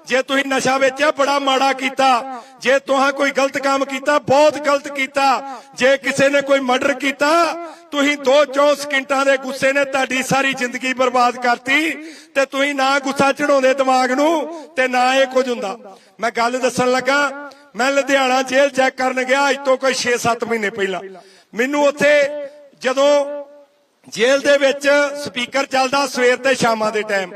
A: ਜੇ ਤੁਸੀਂ ਨਸ਼ਾ ਵੇਚਿਆ, ਬੜਾ ਮਾੜਾ ਕੀਤਾ। ਜੇ ਤੁਹਾਂ ਕੋਈ ਗਲਤ ਕੰਮ ਕੀਤਾ, ਬਹੁਤ ਗਲਤ ਕੀਤਾ। ਜੇ ਕਿਸੇ ਨੇ ਕੋਈ ਮਰਡਰ ਕੀਤਾ, ਤੁਸੀਂ 2-4 ਸਕਿੰਟਾਂ ਦੇ ਗੁੱਸੇ ਨੇ ਤੁਹਾਡੀ ਸਾਰੀ ਜ਼ਿੰਦਗੀ ਬਰਬਾਦ ਕਰਤੀ ਤੇ ਤੁਸੀਂ ਨਾ ਗੁੱਸਾ ਚੜਾਉਂਦੇ ਦਿਮਾਗ ਨੂੰ ਤੇ ਨਾ ਇਹ ਕੁਝ ਹੁੰਦਾ। ਮੈਂ ਗੱਲ ਦੱਸਣ ਲੱਗਾ, ਮੈਂ ਲੁਧਿਆਣਾ ਜੇਲ੍ਹ ਚੈੱਕ ਕਰਨ ਗਿਆ, ਅੱਜ ਤੋਂ ਕੋਈ 6-7 ਮਹੀਨੇ ਪਹਿਲਾਂ। ਮੈਨੂੰ ਉੱਥੇ ਜਦੋਂ ਜੇਲ੍ਹ ਦੇ ਵਿੱਚ ਸਪੀਕਰ ਚੱਲਦਾ ਸਵੇਰ ਤੇ ਸ਼ਾਮਾਂ ਦੇ ਟਾਈਮ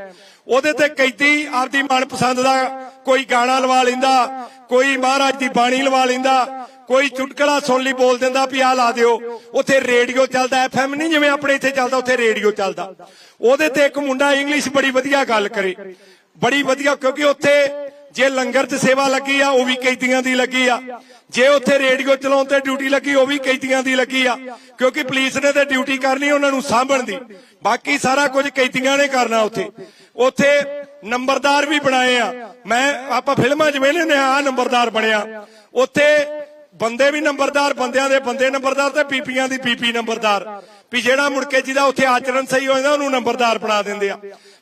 A: ਉਹਦੇ ਤੇ ਕੈਦੀ ਆਪਦੀ ਮਨਪਸੰਦ ਦਾ ਕੋਈ ਗਾਣਾ ਲਵਾ ਲੈਂਦਾ, ਕੋਈ ਮਹਾਰਾਜ ਦੀ ਬਾਣੀ ਲਵਾ ਲੈਂਦਾ, ਕੋਈ ਚੁਟਕਲਾ ਸੁਣ ਲਈ ਬੋਲ ਦਿੰਦਾ ਵੀ ਆ ਲਾ ਦਿਓ। ਉੱਥੇ ਰੇਡੀਓ ਚੱਲਦਾ, ਐਫਐਮ ਨਹੀਂ ਜਿਵੇਂ ਆਪਣੇ ਇੱਥੇ ਚੱਲਦਾ, ਉੱਥੇ ਰੇਡੀਓ ਚੱਲਦਾ। ਉਹਦੇ ਤੇ ਇੱਕ ਮੁੰਡਾ ਇੰਗਲਿਸ਼ ਬੜੀ ਵਧੀਆ ਗੱਲ ਕਰੇ। ਬੜੀ ਵਧੀਆ, ਕਿਉਂਕਿ ਉੱਥੇ ਜੇ ਲੰਗਰ 'ਚ ਸੇਵਾ ਲੱਗੀ ਆ, ਉਹ ਵੀ ਕੈਦੀਆਂ ਦੀ ਲੱਗੀ ਆ। ਜੇ ਉੱਥੇ ਰੇਡੀਓ ਚਲਾਉਣ ਤੇ ਡਿਊਟੀ ਲੱਗੀ, ਉਹ ਵੀ ਕੈਦੀਆਂ ਦੀ ਲੱਗੀ ਆ। ਕਿਉਂਕਿ ਪੁਲਿਸ ਨੇ ਤੇ ਡਿਊਟੀ ਕਰਨੀ ਉਹਨਾਂ ਨੂੰ ਸਾਂਭਣ ਦੀ। ਬਾਕੀ ਸਾਰਾ ਕੁਝ ਕੈਦੀਆਂ ਨੇ ਕਰਨਾ ਉੱਥੇ। ਉੱਥੇ ਨੰਬਰਦਾਰ ਵੀ ਬਣਾਏ ਆ। ਮੈਂ, ਆਪਾਂ ਫਿਲਮਾਂ 'ਚ ਵੇਖਦੇ ਨੇ ਆ ਨੰਬਰਦਾਰ ਬਣਿਆ। ਉੱਥੇ ਬੰਦੇ ਵੀ ਨੰਬਰਦਾਰ, ਬੰਦਿਆਂ ਦੇ ਬੰਦੇ ਨੰਬਰਦਾਰ ਤੇ ਪੀਪੀਆਂ ਦੀ ਪੀਪੀ ਨੰਬਰਦਾਰ। ਵੀ ਜਿਹੜਾ ਮੁੜ ਕੇ ਜਿਹਦਾ ਉੱਥੇ ਆਚਰਣ ਸਹੀ ਹੋ ਜਾਂਦਾ ਉਹਨੂੰ ਨੰਬਰਦਾਰ ਬਣਾ ਦਿੰਦੇ ਆ।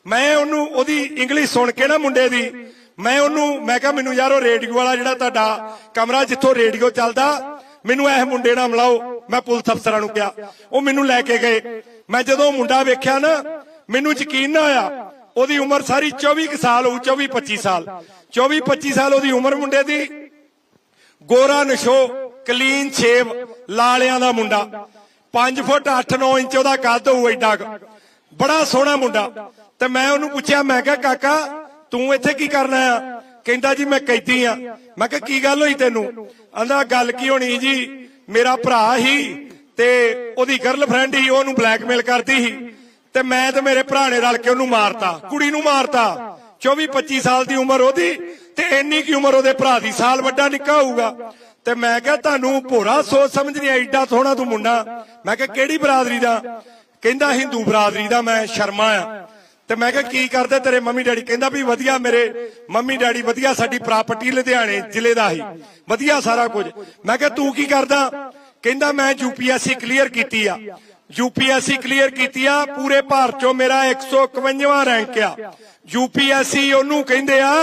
A: ਮੈਂ ਉਹਨੂੰ, ਉਹਦੀ ਇੰਗਲਿਸ਼ ਸੁਣ ਕੇ ਨਾ ਮੁੰਡੇ ਦੀ, ਮੈਂ ਉਹਨੂੰ, ਮੈਂ ਕਿਹਾ, ਮੈਨੂੰ ਯਾਰ, ਉਹ ਰੇਡੀਓ ਵਾਲਾ ਜਿਹੜਾ ਤੁਹਾਡਾ ਕਮਰਾ ਜਿੱਥੋਂ ਰੇਡੀਓ ਚੱਲਦਾ, ਮੈਨੂੰ ਇਹ ਮੁੰਡੇ ਨਾਲ ਮਿਲਾਓ। ਮੈਂ ਪੁਲਿਸ ਅਫਸਰਾਂ ਨੂੰ ਕਿਹਾ। ਉਹ ਮੈਨੂੰ ਲੈ ਕੇ ਗਏ। ਮੈਂ ਜਦੋਂ ਮੁੰਡਾ ਵੇਖਿਆ ਨਾ, ਮੈਨੂੰ ਯਕੀਨ ਨਾ ਆਇਆ ਉਹਦੀ ਉਮਰ ਸਾਰੀ 24 ਕੁ ਸਾਲ ਹੋਊ 24 25 ਸਾਲ। 24 25 ਸਾਲ ਉਹਦੀ ਉਮਰ ਮੁੰਡੇ ਦੀ। ਗੋਰਾ ਨਸ਼ੋ, ਕਲੀਨ ਛੇਵ, ਲਾਲਿਆਂ ਦਾ ਮੁੰਡਾ। 5 ਫੁੱਟ 8-9 ਇੰਚ ਉਹਦਾ ਕੱਦ ਹੋਊ ਐਡਾ ਬੜਾ ਸੋਹਣਾ ਮੁੰਡਾ। ਤੇ ਮੈਂ ਉਹਨੂੰ ਪੁੱਛਿਆ, ਮੈਂ ਕਿਹਾ, ਕਾਕਾ, ਤੂੰ ਇੱਥੇ ਕੀ ਕਰਨਾ ਆ? ਕਹਿੰਦਾ, ਜੀ, ਮੈਂ ਕੈਦੀ ਆ। ਮੈਂ ਕਿਹਾ, ਕੀ ਗੱਲ ਹੋਈ ਤੈਨੂੰ? ਆਂਦਾ, ਗੱਲ ਕੀ ਹੋਣੀ ਜੀ? ਮੇਰਾ ਭਰਾ ਹੀ ਤੇ ਉਹਦੀ ਗਰਲਫ੍ਰੈਂਡ ਹੀ ਉਹਨੂੰ ਬਲੈਕਮੇਲ ਕਰਦੀ ਸੀ। ਤੇ ਮੈਂ ਤੇ ਮੇਰੇ ਭਰਾ ਨੇ ਰਲ ਕੇ ਉਹਨੂੰ ਮਾਰਤਾ, ਕੁੜੀ ਨੂੰ ਮਾਰਤਾ। 24 25 ਸਾਲ ਦੀ ਉਮਰ ਉਹਦੀ ਤੇ ਇੰਨੀ ਕੀ ਉਮਰ ਉਹਦੇ ਭਰਾ ਦੀ। ਸਾਲ ਵੱਡਾ ਨਿੱਕਾ ਹੋਊਗਾ। ਤੇ ਮੈਂ ਕਿਹਾ, ਤੁਹਾਨੂੰ ਭੋਰਾ ਸੋਚ ਸਮਝ ਨਹੀਂ ਆਈ, ਏਡਾ ਤੂੰ ਮੁੰਡਾ। ਮੈਂ ਕਿਹਾ, ਕਿਹੜੀ ਬਰਾਦਰੀ ਦਾ? ਕਹਿੰਦਾ, ਹਿੰਦੂ ਬਰਾਦਰੀ ਦਾ, ਮੈਂ ਸ਼ਰਮਾ ਆ। ਤੇ ਮੈਂ ਕਿਹਾ, ਕੀ ਕਰਦੇ ਤੇਰੇ ਮੰਮੀ ਡੈਡੀ? ਕਹਿੰਦਾ ਵੀ, ਵਧੀਆ ਮੇਰੇ ਮੰਮੀ ਡੈਡੀ, ਵਧੀਆ ਸਾਡੀ ਪ੍ਰਾਪਰਟੀ ਲੁਧਿਆਣੇ ਜ਼ਿਲ੍ਹੇ ਦਾ ਹੀ। ਵਧੀਆ ਸਾਰਾ ਕੁਝ। ਮੈਂ ਕਿਹਾ, ਤੂੰ ਕੀ ਕਰਦਾ? ਕਹਿੰਦਾ, ਮੈਂ ਯੂਪੀਐਸਸੀ ਕਲੀਅਰ ਕੀਤੀ ਆ। ਯੂਪੀਐਸਸੀ ਕਲੀਅਰ ਕੀਤੀ ਆ ਪੂਰੇ ਭਾਰਤ ਚੋਂ ਮੇਰਾ 151ਵਾਂ ਰੈਂਕ ਆ। ਯੂਪੀਐਸਸੀ ਉਹਨੂੰ ਕਹਿੰਦੇ ਆ,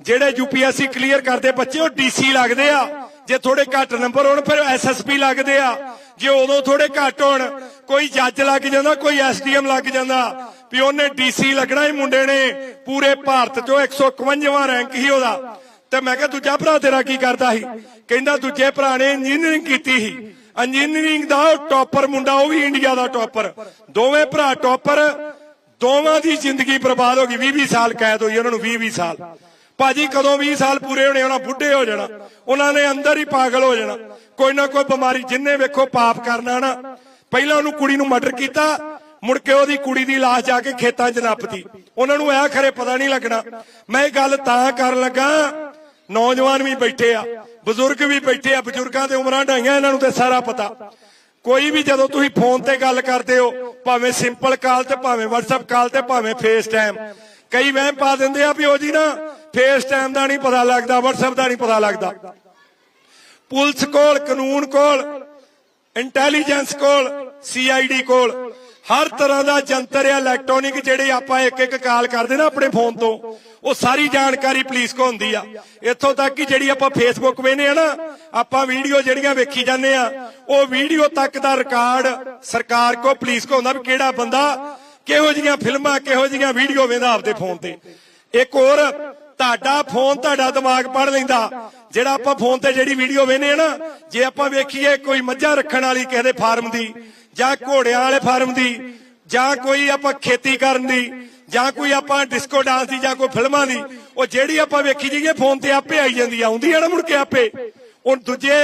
A: ਜਿਹੜੇ ਯੂਪੀਐਸਸੀ ਕਲੀਅਰ ਕਰਦੇ ਬੱਚੇ, ਉਹ ਡੀਸੀ ਲੱਗਦੇ ਆ। ਜੇ ਥੋੜੇ ਘੱਟ ਨੰਬਰ ਹੋਣ, ਫਿਰ ਐਸਐਸਪੀ ਲੱਗਦੇ ਆ। ਜੇ ਉਦੋਂ ਥੋੜੇ ਘੱਟ ਹੋਣ, ਕੋਈ ਜੱਜ ਲੱਗ ਜਾਂਦਾ, ਕੋਈ ਐਸਡੀਐਮ ਲੱਗ ਜਾਂਦਾ। ਵੀ ਉਹਨੇ ਡੀਸੀ ਲੱਗਣਾ ਹੀ ਮੁੰਡੇ ਨੇ। ਪੂਰੇ ਭਾਰਤ ਚੋਂ 151ਵਾਂ ਰੈਂਕ ਹੀ ਉਹਦਾ। ਤੇ ਮੈਂ ਕਿਹਾ, ਦੂਜਾ ਭਰਾ ਤੇਰਾ ਕੀ ਕਰਦਾ ਸੀ? ਕਹਿੰਦਾ, ਦੂਜੇ ਭਰਾ ਨੇ ਇੰਜੀਨੀਅਰਿੰਗ ਕੀਤੀ ਸੀ। ਇੰਜੀਨੀਅਰਿੰਗ ਦਾ ਟੌਪਰ ਮੁੰਡਾ, ਉਹ ਵੀ ਇੰਡੀਆ ਦਾ ਟੌਪਰ ਦੋਵੇਂ ਭਰਾ ਟੌਪਰ ਦੋਵਾਂ ਦੀ ਜ਼ਿੰਦਗੀ ਬਰਬਾਦ ਹੋ ਗਈ 20 20 ਸਾਲ ਕੈਦ ਹੋਈ ਉਹਨਾਂ ਨੂੰ 20 20 ਸਾਲ। ਭਾਜੀ, ਕਦੋਂ 20 ਸਾਲ ਪੂਰੇ ਹੋਣੇ, ਉਹਨਾਂ ਬੁੱਢੇ ਹੋ ਜਾਣਾ। ਉਹਨਾਂ ਨੇ ਅੰਦਰ ਹੀ ਪਾਗਲ ਹੋ ਜਾਣਾ। ਕੋਈ ਨਾ ਕੋਈ ਬਿਮਾਰੀ ਜਿੰਨੇ ਵੇਖੋ ਪਾਪ ਕਰਨਾ ਨਾ। ਪਹਿਲਾਂ ਉਹਨੂੰ ਕੁੜੀ ਨੂੰ ਮਰਡਰ ਕੀਤਾ, ਮੁੜ ਕੇ ਉਹਦੀ ਕੁੜੀ ਦੀ ਲਾਸ਼ ਜਾ ਕੇ ਖੇਤਾਂ 'ਚ ਨੱਪਤੀ। ਉਹਨਾਂ ਨੂੰ ਇਹ ਖਰੇ ਪਤਾ ਨਹੀਂ ਲੱਗਣਾ। ਮੈਂ ਇਹ ਗੱਲ ਤਾਂ ਕਰਨ ਲੱਗਾ, ਨੌਜਵਾਨ ਵੀ ਬੈਠੇ ਆ। ਬਜ਼ੁਰਗ ਵੀ ਬੈਠੇ ਆ, ਬਜ਼ੁਰਗਾਂ ਦੇ ਉਮਰਾਂ ਢਾਈਆਂ ਇਹਨਾਂ ਨੂੰ ਤੇ ਸਾਰਾ ਪਤਾ। ਕੋਈ ਵੀ ਜਦੋਂ ਤੁਸੀਂ ਫੋਨ ਤੇ ਗੱਲ ਕਰਦੇ ਹੋ, ਭਾਵੇਂ ਸਿੰਪਲ ਕਾਲ ਤੇ, ਭਾਵੇਂ WhatsApp ਕਾਲ ਤੇ, ਭਾਵੇਂ ਫੇਸ ਟਾਈਮ ਕਈ ਵਹਿਮ ਪਾ ਦਿੰਦੇ ਆ ਵੀ ਉਹ ਜੀ ਨਾ ਫੇਸ ਟਾਈਮ ਦਾ ਨਹੀਂ ਪਤਾ ਲੱਗਦਾ, WhatsApp ਦਾ ਨਹੀਂ ਪਤਾ ਲੱਗਦਾ। ਪੁਲਿਸ ਕੋਲ, ਕਾਨੂੰਨ ਕੋਲ ਇੰਟੈਲੀਜੈਂਸ ਕੋਲ ਸੀਆਈਡੀ ਕੋਲ ਹਰ ਤਰ੍ਹਾਂ ਦਾ ਜੰਤਰ ਆ ਇਲੈਕਟ੍ਰੋਨਿਕ ਜਿਹੜੇ ਆਪਾਂ ਇੱਕ ਇੱਕ ਕਾਲ ਕਰਦੇ ਨਾ ਆਪਣੇ ਫੋਨ ਤੋਂ, ਉਹ ਸਾਰੀ ਜਾਣਕਾਰੀ ਪੁਲਿਸ ਕੋ ਹੁੰਦੀ ਆ। ਇੱਥੋਂ ਤੱਕ ਕਿ ਜਿਹੜੀ ਆਪਾਂ ਫੇਸਬੁੱਕ ਵੇਨੇ ਆ ਨਾ, ਆਪਾਂ ਵੀਡੀਓ ਜਿਹੜੀਆਂ ਵੇਖੀ ਜਾਂਦੇ ਆ, ਉਹ ਵੀਡੀਓ ਤੱਕ ਦਾ ਰਿਕਾਰਡ ਸਰਕਾਰ ਕੋ ਪੁਲਿਸ ਕੋ ਹੁੰਦਾ ਵੀ ਕਿਹੜਾ ਬੰਦਾ ਕਿਹੋ ਜੀਆਂ ਫਿਲਮਾਂ, ਕਿਹੋ ਜੀਆਂ ਵੀਡੀਓ ਵੇਂਦਾ ਆਪਦੇ ਫੋਨ ਤੇ। ਇੱਕ ਹੋਰ, ਤੁਹਾਡਾ ਫੋਨ ਤੁਹਾਡਾ ਦਿਮਾਗ ਪੜ ਲੈਂਦਾ। ਜਿਹੜਾ ਆਪਾਂ ਫੋਨ ਤੇ ਜਿਹੜੀ ਵੀਡੀਓ ਵੇਨੇ ਆ ਨਾ, ਜੇ ਆਪਾਂ ਵੇਖੀਏ ਕੋਈ ਮੱਝਾਂ ਰੱਖਣ ਵਾਲੀ ਕਿਸੇ ਦੇ ਫਾਰਮ ਦੀ ਜਾਂ ਘੋੜਿਆਂ ਵਾਲੇ ਫਾਰਮ ਦੀ, ਜਾਂ ਕੋਈ ਆਪਾਂ ਖੇਤੀ ਕਰਨ ਦੀ, ਜਾਂ ਕੋਈ ਆਪਾਂ ਡਿਸਕੋ ਡਾਂਸ ਦੀ, ਜਾਂ ਕੋਈ ਫਿਲਮਾਂ ਦੀ, ਉਹ ਜਿਹੜੀ ਆਪਾਂ ਵੇਖੀ ਜਾਈਏ ਫੋਨ ਤੇ ਆਪੇ ਆਈ ਜਾਂਦੀ ਆ, ਆਉਂਦੀ ਆ ਨਾ ਮੁੜ ਕੇ ਆਪੇ। ਉਹ ਦੂਜੇ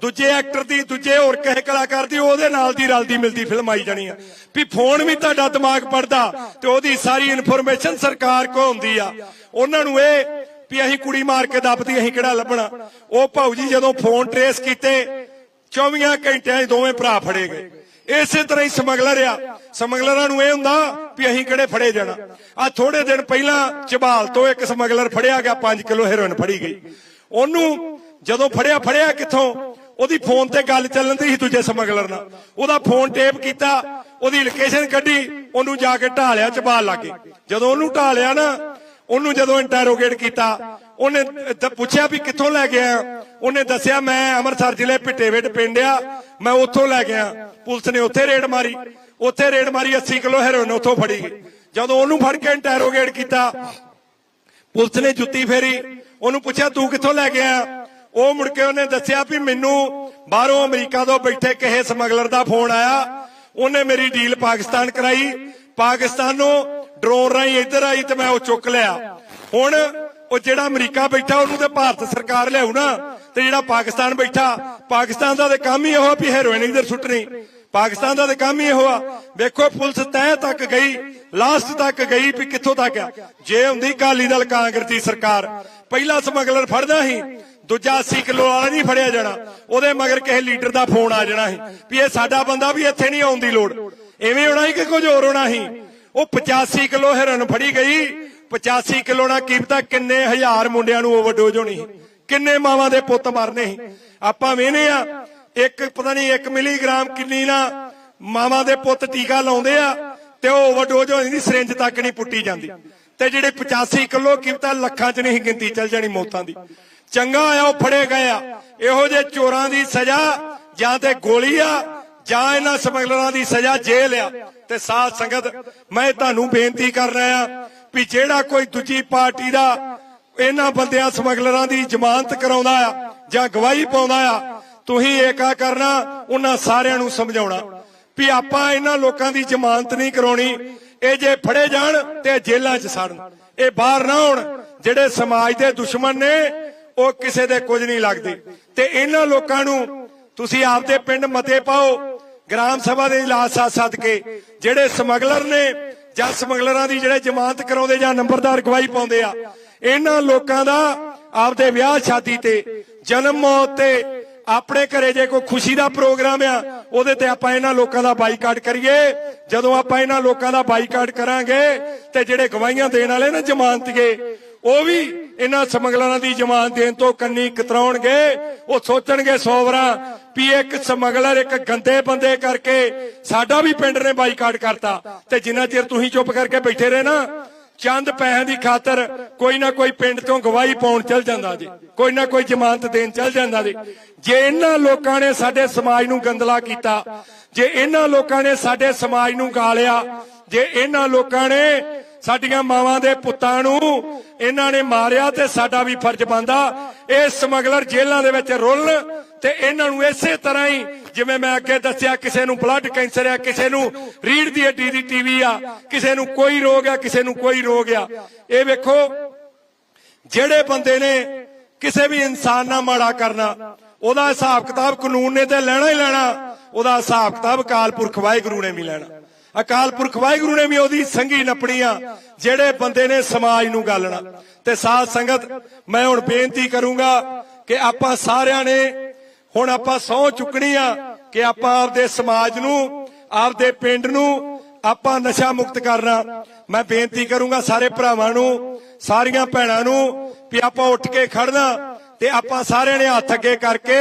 A: ਦੂਜੇ ਐਕਟਰ ਦੀ, ਦੂਜੇ ਹੋਰ ਕਿਸੇ ਕਲਾਕਾਰ ਦੀ, ਉਹਦੇ ਨਾਲ ਦੀ ਰਲਦੀ ਮਿਲਦੀ ਫਿਲਮ ਆਈ ਜਾਣੀ ਆ। ਵੀ ਫੋਨ ਵੀ ਤੁਹਾਡਾ ਦਿਮਾਗ ਪੜਦਾ, ਤੇ ਉਹਦੀ ਸਾਰੀ ਇਨਫੋਰਮੇਸ਼ਨ ਸਰਕਾਰ ਕੋ ਹੁੰਦੀ ਆ। ਉਹਨਾਂ ਨੂੰ ਇਹ ਵੀ ਅਸੀਂ ਕੁੜੀ ਮਾਰ ਕੇ ਦੱਬਦੀ ਅਸੀਂ ਕਿਹੜਾ ਲੱਭਣਾ? ਉਹ ਭਾਊ ਜੀ ਜਦੋਂ ਫੋਨ ਟਰੇਸ ਕੀਤੇ 24 ਘੰਟਿਆਂ 'ਚ ਦੋਵੇਂ ਭਰਾ ਫੜੇ ਗਏ। ਇਸੇ ਤਰ੍ਹਾਂ ਹੀ ਸਮਗਲਰ ਆ। ਸਮਗਲਰਾਂ ਨੂੰ ਇਹ ਹੁੰਦਾ ਵੀ ਅਸੀਂ ਕਿਹੜੇ ਫੜੇ ਜਾਣਾ। ਆ ਥੋੜੇ ਦਿਨ ਪਹਿਲਾਂ ਚਬਾਲ ਤੋਂ ਇੱਕ ਸਮਗਲਰ ਫੜਿਆ ਗਿਆ 5 ਕਿਲੋ ਹੈਰੋਇਨ ਫੜੀ ਗਈ। ਉਹਨੂੰ ਜਦੋਂ ਫੜਿਆ ਫੜਿਆ ਕਿੱਥੋਂ? ਉਹਦੀ ਫੋਨ ਤੇ ਗੱਲ ਚੱਲਣ ਦੀ ਸੀ ਦੂਜੇ ਸਮਗਲਰ ਨਾਲ। ਉਹਦਾ ਫੋਨ ਟੇਪ ਕੀਤਾ, ਉਹਦੀ ਲੋਕੇਸ਼ਨ ਕੱਢੀ, ਉਹਨੂੰ ਜਾ ਕੇ ਢਾਲਿਆ ਚਬਾਲ ਲਾਗੇ ਜਦੋਂ ਉਹਨੂੰ ਢਾਲਿਆ ਨਾ, ਉਹਨੂੰ ਜਦੋਂ ਇੰਟਰੋਗੇਟ ਕੀਤਾ ਉਹਨੇ ਪੁੱਛਿਆ ਵੀ ਕਿੱਥੋਂ ਲੈ ਗਿਆ ਉਹਨੇ ਦੱਸਿਆ, ਮੈਂ ਅੰਮ੍ਰਿਤਸਰ ਜ਼ਿਲ੍ਹੇ ਪਿੱਟੇਵੇਟ ਪਿੰਡ ਆ, ਮੈਂ ਉੱਥੋਂ ਲੈ ਗਿਆ ਪੁਲਿਸ ਨੇ ਉੱਥੇ ਰੇਡ ਮਾਰੀ। ਉੱਥੇ ਰੇਡ ਮਾਰੀ 80 ਕਿਲੋ ਹੈਰੋਇਨ ਉੱਥੋਂ ਫੜੀ। ਜਦੋਂ ਉਹਨੂੰ ਫੜ ਕੇ ਇੰਟਰੋਗੇਟ ਕੀਤਾ, ਪੁਲਿਸ ਨੇ ਜੁੱਤੀ ਫੇਰੀ। ਉਹਨੂੰ ਪੁੱਛਿਆ, ਤੂੰ ਕਿੱਥੋਂ ਲੈ ਕੇ ਗਿਆ ਉਹ ਮੁੜ ਕੇ ਉਹਨੇ ਦੱਸਿਆ ਵੀ ਮੈਨੂੰ ਬਾਹਰੋਂ ਅਮਰੀਕਾ ਤੋਂ ਬੈਠੇ ਕਿਸੇ ਸਮਗਲਰ ਦਾ ਫੋਨ ਆਇਆ। ਉਹਨੇ ਮੇਰੀ ਡੀਲ ਪਾਕਿਸਤਾਨ ਕਰਾਈ। ਪਾਕਿਸਤਾਨੋਂ ਡਰੋਨ ਰਾਹੀਂ ਇੱਧਰ ਆਈ ਤੇ ਮੈਂ ਉਹ ਚੁੱਕ ਲਿਆ। ਹੁਣ ਉਹ ਜਿਹੜਾ ਅਮਰੀਕਾ ਬੈਠਾ, ਉਹਨੂੰ ਤੇ ਭਾਰਤ ਸਰਕਾਰ ਲਿਆਉ ਨਾ, ਤੇ ਜਿਹੜਾ ਪਾਕਿਸਤਾਨ ਬੈਠਾ, ਪਾਕਿਸਤਾਨ ਦਾ ਤੇ ਕੰਮ ਹੀ ਇਹੋ ਵੀ ਹੈਰੋਇਨ ਇੱਧਰ ਸੁੱਟਣੀ। ਪਾਕਿਸਤਾਨ ਦਾ ਤੇ ਕੰਮ ਹੀ ਇਹੋ ਆ। ਵੇਖੋ, ਪੁਲਿਸ ਤਹਿ ਤੱਕ ਗਈ ਲਾਸਟ ਤੱਕ ਗਈ ਵੀ ਕਿੱਥੋਂ ਤੱਕ ਆ? ਜੇ ਹੁੰਦੀ ਕਾਲੀ ਦਲ, ਕਾਂਗਰਸ ਦੀ ਸਰਕਾਰ, ਪਹਿਲਾ ਸਮਗਲਰ ਫੜਦਾ ਸੀ, ਦੂਜਾ 80 ਕਿਲੋ ਵਾਲਾ ਨਹੀਂ ਫੜਿਆ ਜਾਣਾ। ਉਹਦੇ ਮਗਰ ਕਿਸੇ ਲੀਡਰ ਦਾ ਫੋਨ ਆ ਜਾਣਾ ਸੀ, ਵੀ ਇਹ ਸਾਡਾ ਬੰਦਾ ਵੀ ਇੱਥੇ ਨਹੀਂ ਆਉਣ ਦੀ ਲੋੜ। ਐਵੇਂ ਹੋਣਾ ਸੀ ਕਿ ਕੁਝ ਹੋਰ ਹੋਣਾ ਸੀ? ਉਹ 85 ਕਿਲੋ ਹੈਰਨ ਫੜੀ ਗਈ 85 ਕਿਲੋ ਨਾਲ ਕੀਮਤਾਂ ਕਿੰਨੇ ਹਜ਼ਾਰ ਮੁੰਡਿਆਂ ਨੂੰ ਓਵਰਡੋਜ਼ ਹੋਣੀ? ਕਿੰਨੇ ਮਾਵਾਂ ਦੇ ਪੁੱਤ ਮਰਨੇ? ਆਪਾਂ ਵੇਨੇ ਆ, ਇੱਕ ਪਤਾ ਨਹੀਂ 1 ਮਿਲੀਗ੍ਰਾਮ ਕਿੰਨੀ ਨਾ ਮਾਵਾਂ ਦੇ ਪੁੱਤ ਟੀਕਾ ਲਾਉਂਦੇ ਆ ਤੇ ਉਹ ਓਵਰਡੋਜ਼ ਹੋਣੀ ਦੀ ਸਿਰਿੰਜ ਤੱਕ ਨਹੀਂ ਪੁੱਟੀ ਜਾਂਦੀ। ਤੇ ਜਿਹੜੇ 85 ਕਿਲੋ ਕੀਮਤਾਂ ਲੱਖਾਂ 'ਚ ਨਹੀਂ ਗਿਣਤੀ ਚੱਲ ਜਾਣੀ ਮੌਤਾਂ ਦੀ। ਚੰਗਾ ਆ, ਉਹ ਫੜੇ ਗਏ ਆ। ਇਹੋ ਜਿਹੇ ਚੋਰਾਂ ਦੀ ਸਜ਼ਾ, ਜਾਂ ਤੇ ਗੋਲੀ ਆ, ਜਾਂ ਇਹਨਾਂ ਸਮਗਲਰਾਂ ਦੀ ਸਜ਼ਾ ਜੇਲ੍ਹ ਆ। ਤੇ ਸਾਧ ਸੰਗਤ, ਮੈਂ ਤੁਹਾਨੂੰ ਬੇਨਤੀ ਕਰ ਰਿਹਾ ਵੀ ਜਿਹੜਾ ਕੋਈ ਦੂਜੀ ਪਾਰਟੀ ਦਾ ਇਹਨਾਂ ਬੰਦਿਆਂ ਸਮਗਲਰਾਂ ਦੀ ਜ਼ਮਾਨਤ ਕਰਾਉਂਦਾ ਆ ਜਾਂ ਗਵਾਹੀ ਪਾਉਂਦਾ ਆ, ਤੁਸੀਂ ਏਕਾ ਕਰਨਾ? ਉਹਨਾਂ ਸਾਰਿਆਂ ਨੂੰ ਸਮਝਾਉਣਾ ਵੀ ਆਪਾਂ ਇਹਨਾਂ ਲੋਕਾਂ ਦੀ ਜ਼ਮਾਨਤ ਨਹੀਂ ਕਰਾਉਣੀ। ਇਹ ਜੇ ਫੜੇ ਜਾਣ ਤੇ ਜੇਲ੍ਹਾਂ 'ਚ ਸੜਨ। ਇਹ ਬਾਹਰ ਨਾ ਆਉਣ। ਜਿਹੜੇ ਸਮਾਜ ਦੇ ਦੁਸ਼ਮਣ ਨੇ, ਉਹ ਕਿਸੇ ਦੇ ਕੁਝ ਨਹੀਂ ਲੱਗਦੇ। ਤੇ ਇਹਨਾਂ ਲੋਕਾਂ ਨੂੰ ਤੁਸੀਂ ਆਪਦੇ ਪਿੰਡ ਮਤੇ ਪਾਓ, ਗ੍ਰਾਮ ਸਭਾ ਦੇ ਇਲਾਜ ਸਾਥ ਸੱਦ ਕੇ ਜਿਹੜੇ ਸਮਗਲਰ ਨੇ ਜਾਂ ਸਮਗਲਰਾਂ ਦੀ ਜਿਹੜੇ ਜ਼ਮਾਨਤ ਕਰਾਉਂਦੇ ਜਾਂ ਨੰਬਰਦਾਰ ਗਵਾਹੀ ਪਾਉਂਦੇ ਆ, ਇਹਨਾਂ ਲੋਕਾਂ ਦਾ ਆਪਦੇ ਵਿਆਹ ਸ਼ਾਦੀ ਤੇ ਜਨਮ ਮੌਤ ਤੇ ਆਪਣੇ ਘਰੇ ਜੇ ਕੋਈ ਖੁਸ਼ੀ ਦਾ ਪ੍ਰੋਗਰਾਮ ਆ, ਉਹਦੇ ਤੇ ਆਪਾਂ ਇਹਨਾਂ ਲੋਕਾਂ ਦਾ ਬਾਈਕਾਟ ਕਰੀਏ। ਜਦੋਂ ਆਪਾਂ ਇਹਨਾਂ ਲੋਕਾਂ ਦਾ ਬਾਈਕਾਟ ਕਰਾਂਗੇ ਤੇ ਜਿਹੜੇ ਗਵਾਹੀਆਂ ਦੇਣ ਵਾਲੇ ਨਾ ਜ਼ਮਾਨਤੀਏ ਉਹ ਵੀ ਇਹਨਾਂ ਸਮਗਲਰਾਂ ਦੀ ਜ਼ਮਾਨਤ ਦੇਣ ਤੋਂ ਕੰਨੀ ਕਤਰਾਉਣਗੇ, ਉਹ ਸੋਚਣਗੇ ਸੋਵਰਾਂ ਵੀ ਇੱਕ ਸਮਗਲਰ, ਇੱਕ ਗੰਦੇ ਬੰਦੇ ਕਰਕੇ ਸਾਡਾ ਵੀ ਪਿੰਡ ਨੇ ਬਾਈਕਾਟ ਕਰਤਾ। ਤੇ ਜਿੰਨਾ ਚਿਰ ਤੁਸੀਂ ਚੁੱਪ ਕਰਕੇ ਬੈਠੇ ਰਹੇ ਨਾ, ਚੰਦ ਪੈਸਿਆਂ ਦੀ ਖਾਤਰ ਕੋਈ ਨਾ ਕੋਈ ਪਿੰਡ ਤੋਂ ਗਵਾਹੀ ਪਾਉਣ ਚੱਲ ਜਾਂਦਾ ਜੀ। ਕੋਈ ਨਾ ਕੋਈ ਜ਼ਮਾਨਤ ਦੇਣ ਚੱਲ ਜਾਂਦਾ ਜੀ। ਜੇ ਇਹਨਾਂ ਲੋਕਾਂ ਨੇ ਸਾਡੇ ਸਮਾਜ ਨੂੰ ਗੰਦਲਾ ਕੀਤਾ, ਜੇ ਇਹਨਾਂ ਲੋਕਾਂ ਨੇ ਸਾਡੇ ਸਮਾਜ ਨੂੰ ਗਾਲਿਆ, ਜੇ ਇਹਨਾਂ ਲੋਕਾਂ ਨੇ ਸਾਡੀਆਂ ਮਾਵਾਂ ਦੇ ਪੁੱਤਾਂ ਨੂੰ ਇਹਨਾਂ ਨੇ ਮਾਰਿਆ ਤੇ ਸਾਡਾ ਵੀ ਫਰਜ਼ ਬਣਦਾ। ਇਹ ਸਮਗਲਰ ਜੇਲ੍ਹਾਂ ਦੇ ਵਿੱਚ ਰੁੱਲ ਤੇ ਇਹਨਾਂ ਨੂੰ ਇਸੇ ਤਰ੍ਹਾਂ ਹੀ ਜਿਵੇਂ ਮੈਂ ਅੱਗੇ ਦੱਸਿਆ, ਕਿਸੇ ਨੂੰ ਬਲੱਡ ਕੈਂਸਰ ਆ, ਕਿਸੇ ਨੂੰ ਰੀੜ ਦੀ ਹੱਡੀ ਦੀ ਟੀਵੀ ਆ, ਕਿਸੇ ਨੂੰ ਕੋਈ ਰੋਗ ਆ, ਕਿਸੇ ਨੂੰ ਕੋਈ ਰੋਗ ਆ। ਇਹ ਵੇਖੋ, ਜਿਹੜੇ ਬੰਦੇ ਨੇ ਕਿਸੇ ਵੀ ਇਨਸਾਨ ਨਾਲ ਮਾੜਾ ਕਰਨਾ, ਉਹਦਾ ਹਿਸਾਬ ਕਿਤਾਬ ਕਾਨੂੰਨ ਨੇ ਤੇ ਲੈਣਾ ਹੀ ਲੈਣਾ, ਉਹਦਾ ਹਿਸਾਬ ਕਿਤਾਬ ਕਾਲਪੁਰਖ ਵਾਹਿਗੁਰੂ ਨੇ ਵੀ ਲੈਣਾ। ਅਕਾਲ ਪੁਰਖ ਵਾਹਿਗੁਰੂ ਨੇ ਵੀ ਉਹਦੀ ਸੰਗੀ ਨੱਪਣੀ ਜਿਹੜੇ ਬੰਦੇ ਨੇ ਸਮਾਜ ਨੂੰ ਗਾਲਣਾ। ਤੇ ਸਾਧ ਸੰਗਤ, ਮੈਂ ਹੁਣ ਬੇਨਤੀ ਕਰੂੰਗਾ ਕਿ ਆਪਾਂ ਸਾਰਿਆਂ ਨੇ ਹੁਣ ਆਪਾਂ ਸਹੁੰ ਚੁੱਕਣੀ ਆ ਕਿ ਆਪਾਂ ਆਪਦੇ ਸਮਾਜ ਨੂੰ, ਆਪਦੇ ਪਿੰਡ ਨੂੰ ਆਪਾਂ ਨਸ਼ਾ ਮੁਕਤ ਕਰਨਾ। ਮੈਂ ਬੇਨਤੀ ਕਰੂੰਗਾ ਸਾਰੇ ਭਰਾਵਾਂ ਨੂੰ, ਸਾਰੀਆਂ ਭੈਣਾਂ ਨੂੰ ਵੀ ਆਪਾਂ ਉੱਠ ਕੇ ਖੜਨਾ ਤੇ ਆਪਾਂ ਸਾਰਿਆਂ ਨੇ ਹੱਥ ਅੱਗੇ ਕਰਕੇ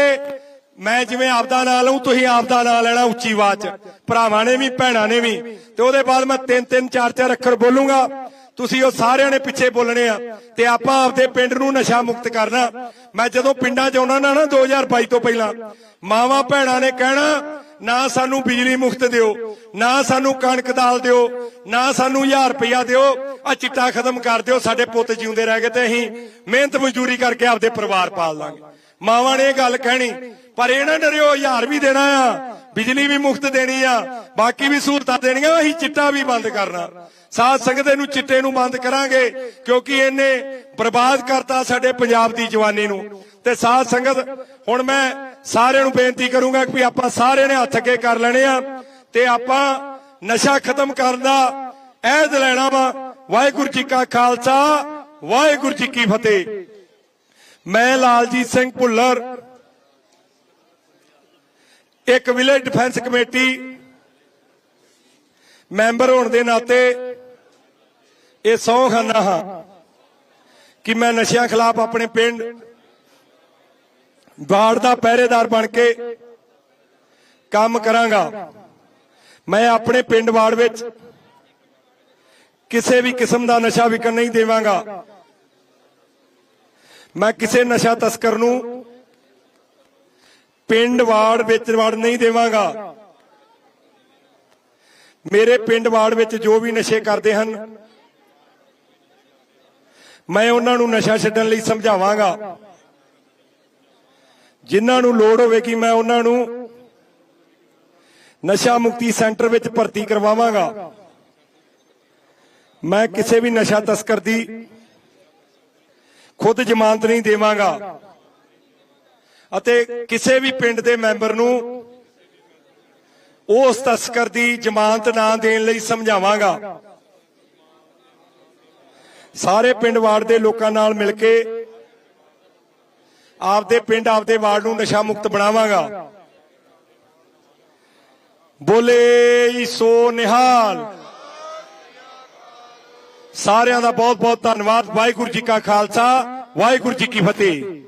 A: ਮੈਂ ਜਿਵੇਂ ਆਪਦਾ ਨਾਂ ਲਊ, ਤੁਸੀਂ ਆਪਦਾ ਨਾਂ ਲੈਣਾ ਉੱਚੀ ਆਵਾਜ਼ 'ਚ। ਭਰਾਵਾਂ ਨੇ ਵੀ, ਭੈਣਾਂ ਨੇ ਵੀ। ਤੇ ਉਹਦੇ ਬਾਅਦ ਮੈਂ ਤਿੰਨ ਤਿੰਨ, ਚਾਰ ਚਾਰ ਅੱਖਰ ਬੋਲੂੰਗਾ। ਤੁਸੀਂ ਉਹ ਸਾਰਿਆਂ ਨੇ ਪਿੱਛੇ ਬੋਲਣੇ ਆ। ਤੇ ਆਪਾਂ ਆਪਦੇ ਪਿੰਡ ਨੂੰ ਨਸ਼ਾ ਮੁਕਤ ਕਰਨਾ। ਮੈਂ ਜਦੋਂ ਪਿੰਡਾਂ 'ਚ ਆਉਣਾ ਨਾ ਨਾ 2022 ਤੋਂ ਪਹਿਲਾਂ, ਮਾਵਾਂ, ਭੈਣਾਂ ਨੇ ਕਹਿਣਾ, ਨਾ ਸਾਨੂੰ ਬਿਜਲੀ ਮੁਫਤ ਦਿਓ, ਨਾ ਸਾਨੂੰ ਕਣਕ ਦਾਲ ਦਿਓ, ਨਾ ਸਾਨੂੰ 1000 ਰੁਪਇਆ ਦਿਓ ਆ ਚਿੱਟਾ ਖਤਮ ਕਰ ਦਿਓ, ਸਾਡੇ ਪੁੱਤ ਜਿਉਂਦੇ ਰਹਿ ਗਏ ਤੇ ਅਸੀਂ ਮਿਹਨਤ ਮਜ਼ਦੂਰੀ ਕਰਕੇ ਆਪਦੇ ਪਰਿਵਾਰ ਪਾਲ ਲਾਂਗੇ। ਮਾਵਾਂ ਨੇ ਇਹ ਗੱਲ ਕਹਿਣੀ ਪਰ ਇਹਨਾਂ ਨੇ ਡਰਿਓ 1000 ਵੀ ਦੇਣਾ ਆ। ਬਿਜਲੀ ਵੀ ਮੁਫਤ ਦੇਣੀ ਆ। ਬਾਕੀ ਵੀ ਸਹੂਲਤਾਂ ਦੇਣੀਆਂ, ਅਸੀਂ ਚਿੱਟਾ ਵੀ ਬੰਦ ਕਰਨਾ। ਸਾਧ ਸੰਗਤ ਨੂੰ ਚਿੱਟੇ ਨੂੰ ਬੰਦ ਕਰਾਂਗੇ, ਕਿਉਂਕਿ ਇਹਨੇ ਬਰਬਾਦ ਕਰਤਾ ਸਾਡੇ ਪੰਜਾਬ ਦੀ ਜਵਾਨੀ ਨੂੰ। ਤੇ ਸਾਧ ਸੰਗਤ, ਹੁਣ ਮੈਂ ਸਾਰਿਆਂ ਨੂੰ ਬੇਨਤੀ ਕਰੂੰਗਾ ਕਿ ਵੀ ਆਪਾਂ ਸਾਰਿਆਂ ਨੇ ਹੱਥ ਅੱਗੇ ਕਰ ਲੈਣੇ ਆ। ਤੇ ਆਪਾਂ ਨਸ਼ਾ ਖਤਮ ਕਰਨ ਦਾ ਐਦ ਲੈਣਾ ਵਾ। ਵਾਹਿਗੁਰੂ ਜੀ ਕਾ ਖਾਲਸਾ, ਵਾਹਿਗੁਰੂ ਜੀ ਕੀ ਫਤਿਹ। ਮੈਂ ਲਾਲਜੀਤ ਸਿੰਘ ਭੁੱਲਰ ਇੱਕ ਵਿਲੇਜ ਡਿਫੈਂਸ ਕਮੇਟੀ ਮੈਂਬਰ ਹੋਣ ਦੇ ਨਾਤੇ ਇਹ ਸਹੁੰ ਖਾਨਾ ਹਾਂ ਕਿ ਮੈਂ ਨਸ਼ਿਆਂ ਖਿਲਾਫ ਆਪਣੇ ਪਿੰਡ ਬਾੜ ਦਾ ਪਹਿਰੇਦਾਰ ਬਣ ਕੇ ਕੰਮ ਕਰਾਂਗਾ। ਮੈਂ ਆਪਣੇ ਪਿੰਡ ਬਾੜ ਵਿੱਚ ਕਿਸੇ ਵੀ ਕਿਸਮ ਦਾ ਨਸ਼ਾ ਵਿਕਣ ਨਹੀਂ ਦੇਵਾਂਗਾ। ਮੈਂ ਕਿਸੇ ਨਸ਼ਾ ਤਸਕਰ ਨੂੰ ਪਿੰਡ ਵਾਰਡ ਵਿੱਚ ਵੜ ਨਹੀਂ ਦੇਵਾਂਗਾ। ਮੇਰੇ ਪਿੰਡ ਵਾਰਡ ਵਿੱਚ ਜੋ ਵੀ ਨਸ਼ੇ ਕਰਦੇ ਹਨ, ਮੈਂ ਉਹਨਾਂ ਨੂੰ ਨਸ਼ਾ ਛੱਡਣ ਲਈ ਸਮਝਾਵਾਂਗਾ। ਜਿਨ੍ਹਾਂ ਨੂੰ ਲੋੜ ਹੋਵੇਗੀ ਮੈਂ ਉਹਨਾਂ ਨੂੰ ਨਸ਼ਾ ਮੁਕਤੀ ਸੈਂਟਰ ਵਿੱਚ ਭਰਤੀ ਕਰਵਾਵਾਂਗਾ। ਮੈਂ ਕਿਸੇ ਵੀ ਨਸ਼ਾ ਤਸਕਰ ਦੀ ਖੁਦ ਜ਼ਮਾਨਤ ਨਹੀਂ ਦੇਵਾਂਗਾ। ਅਤੇ ਕਿਸੇ ਵੀ ਪਿੰਡ ਦੇ ਮੈਂਬਰ ਨੂੰ ਉਸ ਤਸਕਰ ਦੀ ਜ਼ਮਾਨਤ ਨਾ ਦੇਣ ਲਈ ਸਮਝਾਵਾਂਗਾ। ਸਾਰੇ ਪਿੰਡ ਵਾਰਡ ਦੇ ਲੋਕਾਂ ਨਾਲ ਮਿਲ ਕੇ ਆਪਦੇ ਪਿੰਡ, ਆਪਦੇ ਵਾਰਡ ਨੂੰ ਨਸ਼ਾ ਮੁਕਤ ਬਣਾਵਾਂਗਾ। ਬੋਲੇ ਸੋ ਨਿਹਾਲ। ਸਾਰਿਆਂ ਦਾ ਬਹੁਤ ਬਹੁਤ ਧੰਨਵਾਦ। ਵਾਹਿਗੁਰੂ ਜੀ ਕਾ ਖਾਲਸਾ, ਵਾਹਿਗੁਰੂ ਜੀ ਕੀ ਫਤਿਹ।